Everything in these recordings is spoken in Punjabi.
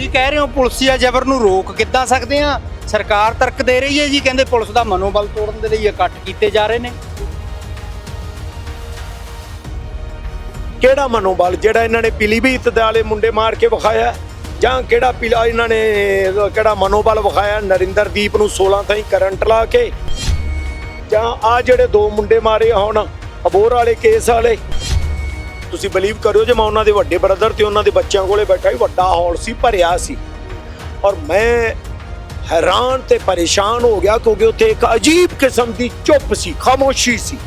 ਤੁਸੀਂ ਕਹਿ ਰਹੇ ਹੋ ਪੁਲਿਸੀਆ ਜ਼ਬਰ ਨੂੰ ਰੋਕ ਕਿੱਦਾਂ ਸਕਦੇ ਆ? ਸਰਕਾਰ ਤਰਕ ਦੇ ਰਹੀ ਹੈ ਜੀ, ਕਹਿੰਦੇ ਪੁਲਿਸ ਦਾ ਮਨੋਬਲ ਤੋੜਨ ਦੇ ਲਈ ਇਕੱਠ ਕੀਤੇ ਜਾ ਰਹੇ ਨੇ। ਕਿਹੜਾ ਮਨੋਬਲ? ਜਿਹੜਾ ਇਹਨਾਂ ਨੇ ਪੀਲੀਭੀਤ ਦੇ ਵਾਲੇ ਮੁੰਡੇ ਮਾਰ ਕੇ ਵਿਖਾਇਆ ਜਾਂ ਕਿਹੜਾ ਪੀਲਾ ਇਹਨਾਂ ਨੇ, ਕਿਹੜਾ ਮਨੋਬਲ ਵਿਖਾਇਆ ਨਰਿੰਦਰਦੀਪ ਨੂੰ 16 ਤਾਈਂ ਕਰੰਟ ਲਾ ਕੇ। ਜਾਂ ਆ ਜਿਹੜੇ ਦੋ ਮੁੰਡੇ ਮਾਰੇ ਹੁਣ ਅਬੋਰ ਵਾਲੇ, ਕੇਸ ਵਾਲੇ। ਤੁਸੀਂ ਬਲੀਵ ਕਰਿਓ ਜੇ ਮੈਂ ਉਹਨਾਂ ਦੇ ਵੱਡੇ ਬ੍ਰਦਰ ਤੇ ਉਹਨਾਂ ਦੇ ਬੱਚਿਆਂ ਕੋਲੇ ਬੈਠਾ ਹੀ ਵੱਡਾ ਹਾਲ ਸੀ, ਭਰਿਆ ਸੀ। ਔਰ ਮੈਂ ਹੈਰਾਨ ਤੇ ਪਰੇਸ਼ਾਨ ਹੋ ਗਿਆ ਕਿਉਂਕਿ ਉੱਥੇ ਇੱਕ ਅਜੀਬ ਕਿਸਮ ਦੀ ਚੁੱਪ ਸੀ, ਖਾਮੋਸ਼ੀ ਸੀ।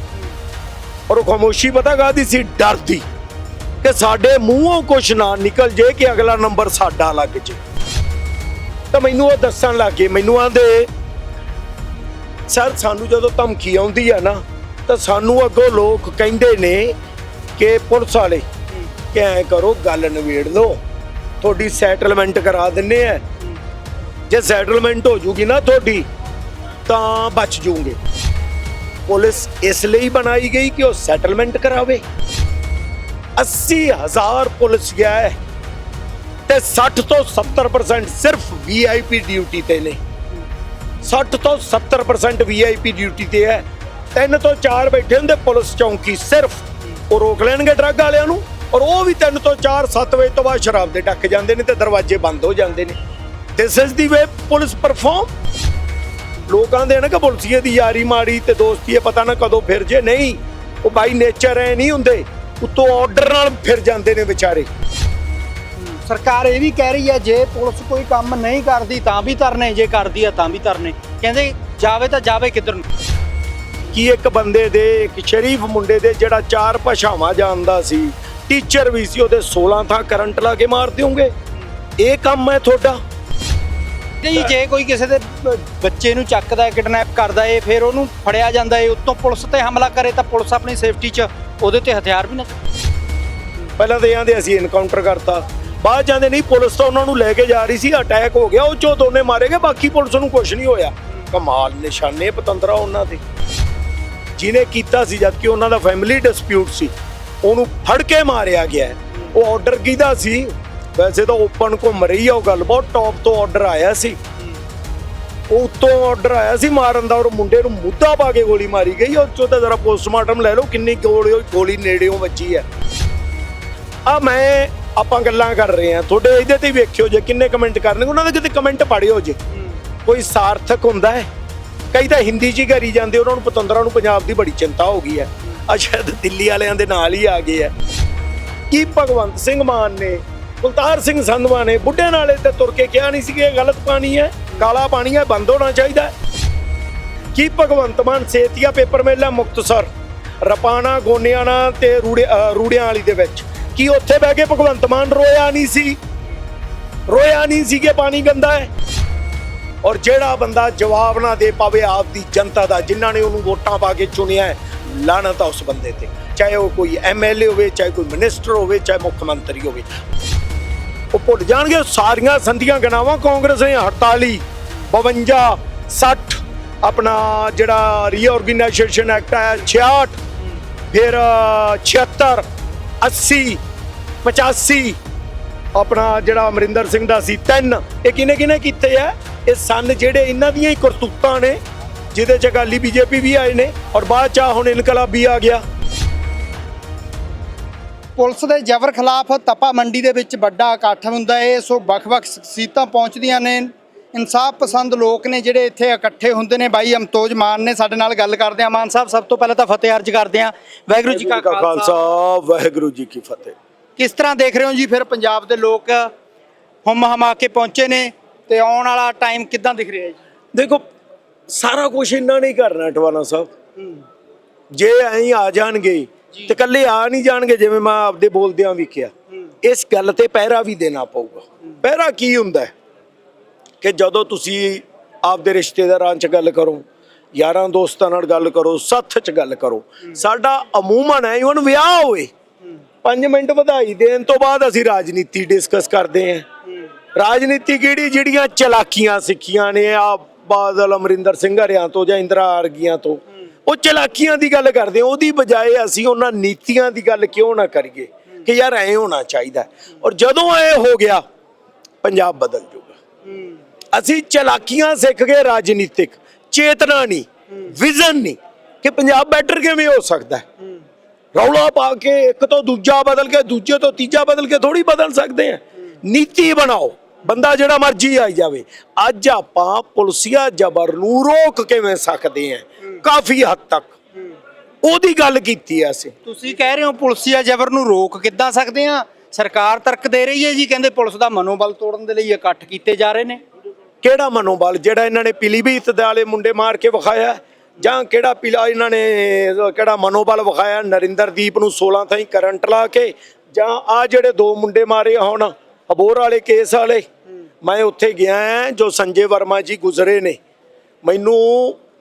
ਔਰ ਉਹ ਖਾਮੋਸ਼ੀ ਪਤਾ ਕਾਹਦੀ ਸੀ? ਡਰ ਦੀ ਕਿ ਸਾਡੇ ਮੂੰਹੋਂ ਕੁਝ ਨਾ ਨਿਕਲ ਜੇ ਕਿ ਅਗਲਾ ਨੰਬਰ ਸਾਡਾ ਲੱਗ ਜੇ। ਤਾਂ ਮੈਨੂੰ ਉਹ ਦੱਸਣ ਲੱਗੇ ਮੈਨੂੰ ਆਂਦੇ ਸਰ, ਸਾਨੂੰ ਜਦੋਂ ਧਮਕੀ ਆਉਂਦੀ ਆ ਨਾ, ਤਾਂ ਸਾਨੂੰ ਅੱਗੋਂ ਲੋਕ ਕਹਿੰਦੇ ਨੇ ਕਿ ਪੁਲਿਸ ਵਾਲੇ ਕਿ ਐ ਕਰੋ, ਗੱਲ ਨਿਬੇੜ ਲਓ। ਤੁਹਾਡੀ ਸੈਟਲਮੈਂਟ ਕਰਾ ਦਿੰਨੇ ਆ। ਜੇ ਸੈਟਲਮੈਂਟ ਹੋ ਜੂਗੀ ਨਾ ਤੁਹਾਡੀ, ਤਾਂ ਬਚ ਜੂਗੇ। ਪੁਲਿਸ ਇਸ ਲਈ ਬਣਾਈ ਗਈ ਕਿ ਉਹ ਸੈਟਲਮੈਂਟ ਕਰਾਵੇ। 80000 ਪੁਲਿਸ ਗਿਆ ਹੈ ਤੇ 60 ਤੋਂ 70% ਸਿਰਫ ਵੀਆਈਪੀ ਡਿਊਟੀ ਤੇ ਨੇ। 60 ਤੋਂ 70% ਵੀਆਈਪੀ ਡਿਊਟੀ ਤੇ ਹੈ। ਤਿੰਨ ਤੋਂ ਚਾਰ ਬੈਠੇ ਹੁੰਦੇ ਪੁਲਿਸ ਚੌਂਕੀ ਸਿਰਫ। ਉਹ ਰੋਕ ਲੈਣਗੇ ਡਰੱਗ ਵਾਲਿਆਂ ਨੂੰ ਔਰ ਉਹ ਵੀ ਤਿੰਨ ਤੋਂ ਚਾਰ 7 ਵਜੇ ਤੋਂ ਬਾਅਦ ਸ਼ਰਾਬ ਦੇ ਟੱਕ ਜਾਂਦੇ ਨੇ ਤੇ ਦਰਵਾਜ਼ੇ ਬੰਦ ਹੋ ਜਾਂਦੇ ਨੇ। This is the way police perform ਲੋਕਾਂ ਦੇ ਨਾ ਕਿ ਪੁਲਸੀਏ ਦੀ ਯਾਰੀ ਮਾੜੀ ਤੇ ਦੋਸਤੀ ਹੈ, ਪਤਾ ਨਾ ਕਦੋਂ ਫਿਰ ਜੇ ਨਹੀਂ, ਉਹ ਬਾਈ ਨੇਚਰ ਐ ਨਹੀਂ ਹੁੰਦੇ। ਉੱਤੋਂ ਆਰਡਰ ਨਾਲ ਫਿਰ ਜਾਂਦੇ ਨੇ ਵਿਚਾਰੇ। ਸਰਕਾਰ ਇਹ ਵੀ ਕਹਿ ਰਹੀ ਹੈ, ਜੇ ਪੁਲਿਸ ਕੋਈ ਕੰਮ ਨਹੀਂ ਕਰਦੀ ਤਾਂ ਵੀ ਧਰਨੇ, ਜੇ ਕਰਦੀ ਆ ਤਾਂ ਵੀ ਧਰਨੇ। ਕਹਿੰਦੇ ਜਾਵੇ ਤਾਂ ਜਾਵੇ ਕਿੱਧਰ ਨੂੰ। ਕੀ ਇੱਕ ਬੰਦੇ ਦੇ ਇੱਕ ਸ਼ਰੀਫ ਮੁੰਡੇ ਦੇ ਜਿਹੜਾ ਚਾਰ ਭਾਸ਼ਾਵਾਂ ਜਾਣਦਾ ਸੀ ਟੀਚਰ ਵੀ ਸੀ ਉਹਦੇ 16 ਥਾਂ ਕਰੰਟ ਲਾ ਕੇ ਮਾਰ ਦਿਓਗੇ? ਇਹ ਕੰਮ ਹੈ ਤੁਹਾਡਾ? ਨਹੀਂ ਜੇ ਕੋਈ ਕਿਸੇ ਦੇ ਬੱਚੇ ਨੂੰ ਚੱਕਦਾ ਹੈ ਕਿਡਨੈਪ ਕਰਦਾ ਏ ਫਿਰ ਉਹਨੂੰ ਫੜਿਆ ਜਾਂਦਾ ਏ ਉੱਤੋਂ ਪੁਲਿਸ ਤੇ ਹਮਲਾ ਕਰੇ ਤਾਂ ਪੁਲਿਸ ਆਪਣੀ ਸੇਫਟੀ 'ਚ ਉਹਦੇ ਤੇ ਹਥਿਆਰ ਵੀ ਨਾ ਪਹਿਲਾਂ ਤਾਂ ਇਹਨਾਂ ਦੇ ਅਸੀਂ ਇਨਕਾਊਂਟਰ ਕਰਤਾ। ਬਾਅਦ ਜਾਂਦੇ ਨਹੀਂ ਪੁਲਿਸ ਤਾਂ ਉਹਨਾਂ ਨੂੰ ਲੈ ਕੇ ਜਾ ਰਹੀ ਸੀ ਅਟੈਕ ਹੋ ਗਿਆ ਉਹ ਚੋਂ ਦੋਨੇ ਮਾਰੇ ਗਏ ਬਾਕੀ ਪੁਲਿਸ ਨੂੰ ਕੁਝ ਨਹੀਂ ਹੋਇਆ। ਕਮਾਲ ਨਿਸ਼ਾਨੇ ਪਤੰਦਰਾ ਉਹਨਾਂ ਦੇ। ਜਿਹਨੇ ਕੀਤਾ ਸੀ ਜਦ ਕਿ ਉਹਨਾਂ ਦਾ ਫੈਮਿਲੀ ਡਿਸਪਿਊਟ ਸੀ ਉਹਨੂੰ ਫੜ ਕੇ ਮਾਰਿਆ ਗਿਆ। ਉਹ ਆਰਡਰ ਕਿਹਦਾ ਸੀ? ਵੈਸੇ ਤਾਂ ਓਪਨ ਘੁੰਮ ਰਹੀ ਆ ਉਹ ਗੱਲ ਬਹੁਤ ਟੌਪ ਤੋਂ ਆਰਡਰ ਆਇਆ ਸੀ। ਉਹ ਉੱਤੋਂ ਆਰਡਰ ਆਇਆ ਸੀ ਮਾਰਨ ਦਾ ਔਰ ਮੁੰਡੇ ਨੂੰ ਮੁੱਦਾ ਪਾ ਕੇ ਗੋਲੀ ਮਾਰੀ ਗਈ। ਉਹ ਚੋਂ ਤਾਂ ਜ਼ਰਾ ਪੋਸਟਮਾਰਟਮ ਲੈ ਲਓ ਕਿੰਨੀ ਗੋਲੀ ਗੋਲੀ ਨੇੜਿਓਂ ਵੱਜੀ ਹੈ। ਆ ਮੈਂ ਆਪਾਂ ਗੱਲਾਂ ਕਰ ਰਹੇ ਆ ਤੁਹਾਡੇ ਇਹਦੇ ਤੇ ਵੇਖਿਓ ਜੇ ਕਿੰਨੇ ਕਮੈਂਟ ਕਰਨਗੇ। ਉਹਨਾਂ ਦੇ ਕਿਤੇ ਕਮੈਂਟ ਪੜਿਓ ਜੇ। ਕੋਈ ਸਾਰਥਕ ਹੁੰਦਾ ਹੈ? ਕਈ ਤਾਂ ਹਿੰਦੀ 'ਚ ਹੀ ਕਰੀ ਜਾਂਦੇ, ਉਹਨਾਂ ਨੂੰ ਪਤੰਦਰਾਂ ਨੂੰ ਪੰਜਾਬ ਦੀ ਬੜੀ ਚਿੰਤਾ ਹੋ ਗਈ ਹੈ। ਆ ਸ਼ਾਇਦ ਦਿੱਲੀ ਵਾਲਿਆਂ ਦੇ ਨਾਲ ਹੀ ਆ ਗਏ ਹੈ। ਕੀ ਭਗਵੰਤ ਸਿੰਘ ਮਾਨ ਨੇ, ਕੁਲਤਾਰ ਸਿੰਘ ਸੰਧਵਾ ਨੇ ਬੁੱਢੇ ਨਾਲੇ ਤੇ ਤੁਰ ਕੇ ਕਿਹਾ ਨਹੀਂ ਸੀ ਕਿ ਇਹ ਗਲਤ ਪਾਣੀ ਹੈ? ਕਾਲਾ ਪਾਣੀ ਹੈ, ਬੰਦ ਹੋਣਾ ਚਾਹੀਦਾ ਕੀ ਭਗਵੰਤ ਮਾਨ ਸੇਤੀਆ ਪੇਪਰ ਮੇਲਾ ਮੁਕਤਸਰ, ਰਪਾਣਾ, ਗੋਨਿਆਣਾ ਤੇ ਰੂੜੇ ਰੂੜਿਆਂ ਵਾਲੀ ਦੇ ਵਿੱਚ? ਕੀ ਉੱਥੇ ਬਹਿ ਕੇ ਭਗਵੰਤ ਮਾਨ ਰੋਇਆ ਨਹੀਂ ਸੀ? ਰੋਇਆ ਨਹੀਂ ਸੀ ਕਿ ਪਾਣੀ ਗੰਦਾ ਹੈ? ਔਰ ਜਿਹੜਾ ਬੰਦਾ ਜਵਾਬ ਨਾ ਦੇ ਪਾਵੇ ਆਪ ਦੀ ਜਨਤਾ ਦਾ ਜਿਨ੍ਹਾਂ ਨੇ ਉਹਨੂੰ ਵੋਟਾਂ ਪਾ ਕੇ ਚੁਣਿਆ ਹੈ ਲਾਣਤ ਆ ਉਸ ਬੰਦੇ ਤੇ। ਚਾਹੇ ਉਹ ਕੋਈ ਐਮਐਲਏ ਹੋਵੇ ਚਾਹੇ ਕੋਈ ਮਿਨਿਸਟਰ ਹੋਵੇ ਚਾਹੇ ਮੁੱਖ ਮੰਤਰੀ ਹੋਵੇ। ਉਹ ਭੁੱਲ ਜਾਣਗੇ ਸਾਰੀਆਂ ਸੰਧੀਆਂ ਗਣਾਵਾਂ ਕਾਂਗਰਸ ਨੇ 48 52 60 ਆਪਣਾ ਜਿਹੜਾ ਰੀਆਰਗੇਨਾਈਜੇਸ਼ਨ ਐਕਟ ਹੈ 66 ਫਿਰ ਅ, 76 80 85 ਆਪਣਾ ਜਿਹੜਾ ਅਮਰਿੰਦਰ ਸਿੰਘ ਦਾ ਸੀ ਤਿੰਨ। ਇਹ ਕਿਨੇ ਕਿਨੇ ਕੀਤੇ ਆ? ਇਹ ਸਨ ਜਿਹੜੇ ਇਹਨਾਂ ਦੀਆਂ ਹੀ ਕਰਤੂਤਾਂ ਨੇ ਜਿਹਦੇ ਚ ਅਕਾਲੀ ਬੀਜੇਪੀ ਵੀ ਆਏ ਨੇ ਔਰ ਬਾਅਦ ਚ ਆਹ ਹੁਣ ਇਨਕਲਾਬੀ ਆ ਗਿਆ। ਪੁਲਿਸ ਦੇ ਜ਼ਬਰ ਖਿਲਾਫ ਤਪਾ ਮੰਡੀ ਦੇ ਵਿੱਚ ਵੱਡਾ ਇਕੱਠ ਹੁੰਦਾ ਏ ਸੋ ਵੱਖ-ਵੱਖ ਸ਼ਖਸੀਅਤਾਂ ਪਹੁੰਚਦੀਆਂ ਨੇ। ਇਨਸਾਫ ਪਸੰਦ ਲੋਕ ਨੇ ਜਿਹੜੇ ਇੱਥੇ ਇਕੱਠੇ ਹੁੰਦੇ ਨੇ। ਬਾਈ ਅਮਤੋਜ ਮਾਨ ਨੇ ਸਾਡੇ ਨਾਲ ਗੱਲ ਕਰਦੇ ਆ ਮਾਨ ਸਾਹਿਬ ਸਭ ਤੋਂ ਪਹਿਲਾਂ ਤਾਂ ਫਤਿਹ ਅਰਜ ਕਰਦੇ ਆ ਵਾਹਿਗੁਰੂ ਜੀ ਕਾ ਖਾਲਸਾ। ਵਾਹਿਗੁਰੂ ਜੀ ਕੀ ਫਤਿਹ। ਕਿਸ ਤਰ੍ਹਾਂ ਦੇਖ ਰਹੇ ਹੋ ਜੀ? ਫਿਰ ਪੰਜਾਬ ਦੇ ਲੋਕ ਹਮ ਹਮਾ ਕੇ ਪਹੁੰਚੇ ਨੇ। ਤੇ ਆਉਣ ਵਾਲਾ ਟਾਈਮ ਕਿੱਦਾਂ ਦਿਖ ਰਿਹਾ ਜੀ? ਦੇਖੋ ਸਾਰਾ ਕੁਝ ਇੰਨਾ ਨਹੀਂ ਕਰਨਾ ਟਵਾਨਾ ਸਾਹਿਬ। ਜੇ ਐਂ ਆ ਜਾਣਗੇ ਤੇ ਕੱਲੇ ਆ ਨਹੀਂ ਜਾਣਗੇ ਜਿਵੇਂ ਮੈਂ ਆਪਦੇ ਬੋਲਦਿਆਂ ਵੀ ਕਿਹਾ ਇਸ ਗੱਲ ਤੇ ਪਹਿਰਾ ਵੀ ਦੇਣਾ ਪਊਗਾ। ਪਹਿਰਾ ਕੀ ਹੁੰਦਾ? ਕਿ ਜਦੋਂ ਤੁਸੀਂ ਆਪਦੇ ਰਿਸ਼ਤੇਦਾਰਾਂ 'ਚ ਗੱਲ ਕਰੋ ਯਾਰਾਂ ਦੋਸਤਾਂ ਨਾਲ ਗੱਲ ਕਰੋ ਸੱਥ 'ਚ ਗੱਲ ਕਰੋ ਸਾਡਾ ਅਮੂਮਨ ਹੈ ਇਵਨ ਵਿਆਹ ਹੋਏ 5 ਮਿੰਟ ਵਧਾਈ ਦੇਣ ਤੋਂ ਬਾਅਦ ਅਸੀਂ ਰਾਜਨੀਤੀ ਡਿਸਕਸ ਕਰਦੇ ਹਾਂ। ਰਾਜਨੀਤੀ ਕਿਹੜੀ? ਜਿਹੜੀਆਂ ਚਲਾਕੀਆਂ ਸਿੱਖੀਆਂ ਨੇ, ਆ ਬਾਦਲ ਅਮਰਿੰਦਰ ਸਿੰਘ ਹਰਿਆਂ ਤੋਂ ਜਾਂ ਇੰਦਰਾ ਆਰਗੀਆਂ ਤੋਂ। ਉਹ ਚਲਾਕੀਆਂ ਦੀ ਗੱਲ ਕਰਦੇ ਉਹਦੀ ਬਜਾਏ ਅਸੀਂ ਉਹਨਾਂ ਨੀਤੀਆਂ ਦੀ ਗੱਲ ਕਿਉਂ ਨਾ ਕਰੀਏ? ਕਿ ਯਾਰ ਐ ਹੋਣਾ ਚਾਹੀਦਾ ਔਰ ਜਦੋਂ ਐ ਹੋ ਗਿਆ, ਪੰਜਾਬ ਬਦਲ ਜਾਊਗਾ। ਅਸੀਂ ਚਲਾਕੀਆਂ ਸਿੱਖ ਗਏ ਰਾਜਨੀਤਿਕ। ਚੇਤਨਾ ਨਹੀਂ, ਵਿਜ਼ਨ ਨਹੀਂ ਕਿ ਪੰਜਾਬ ਬੈਟਰ ਕਿਵੇਂ ਹੋ ਸਕਦਾ ਹੈ। ਰੌਲਾ ਪਾ ਕੇ ਇੱਕ ਤੋਂ ਦੂਜਾ ਬਦਲ ਕੇ, ਦੂਜੇ ਤੋਂ ਤੀਜਾ ਬਦਲ ਕੇ ਥੋੜੀ ਬਦਲ ਸਕਦੇ ਆ ਨੀਤੀ ਬਣਾਓ। ਬੰਦਾ ਜਿਹੜਾ ਮਰਜ਼ੀ ਆਈ ਜਾਵੇ। ਅੱਜ ਆਪਾਂ ਪੁਲਸੀਆ ਜ਼ਬਰ ਨੂੰ ਰੋਕ ਕਿਵੇਂ ਸਕਦੇ ਆ ਕਾਫੀ ਹੱਦ ਤੱਕ। ਉਹਦੀ ਗੱਲ ਕੀਤੀ ਆ ਅਸੀਂ। ਤੁਸੀਂ ਕਹਿ ਰਹੇ ਹੋ ਪੁਲਸੀਆ ਜ਼ਬਰ ਨੂੰ ਰੋਕ ਕਿੱਦਾਂ ਸਕਦੇ ਆ? ਸਰਕਾਰ ਤਰਕ ਦੇ ਰਹੀ ਹੈ ਜੀ ਕਹਿੰਦੇ ਪੁਲਿਸ ਦਾ ਮਨੋਬਲ ਤੋੜਨ ਦੇ ਲਈ ਇਕੱਠ ਕੀਤੇ ਜਾ ਰਹੇ ਨੇ। ਕਿਹੜਾ ਮਨੋਬਲ? ਜਿਹੜਾ ਇਹਨਾਂ ਨੇ ਪੀਲੀਭੀਤ ਦੇ ਵਾਲੇ ਮੁੰਡੇ ਮਾਰ ਕੇ ਵਿਖਾਇਆ ਜਾਂ ਕਿਹੜਾ ਪੀਲਾ ਇਹਨਾਂ ਨੇ ਕਿਹੜਾ ਮਨੋਬਲ ਵਿਖਾਇਆ ਨਰਿੰਦਰਦੀਪ ਨੂੰ 16 ਤਾਈਂ ਕਰੰਟ ਲਾ ਕੇ ਜਾਂ ਆ ਜਿਹੜੇ ਦੋ ਮੁੰਡੇ ਮਾਰੇ ਹੁਣ ਅਬੋਰ ਵਾਲੇ ਕੇਸ ਵਾਲੇ ਮੈਂ ਉੱਥੇ ਗਿਆ ਹਾਂ, ਜੋ ਸੰਜੇ ਵਰਮਾ ਜੀ ਗੁਜ਼ਰੇ ਨੇ। ਮੈਨੂੰ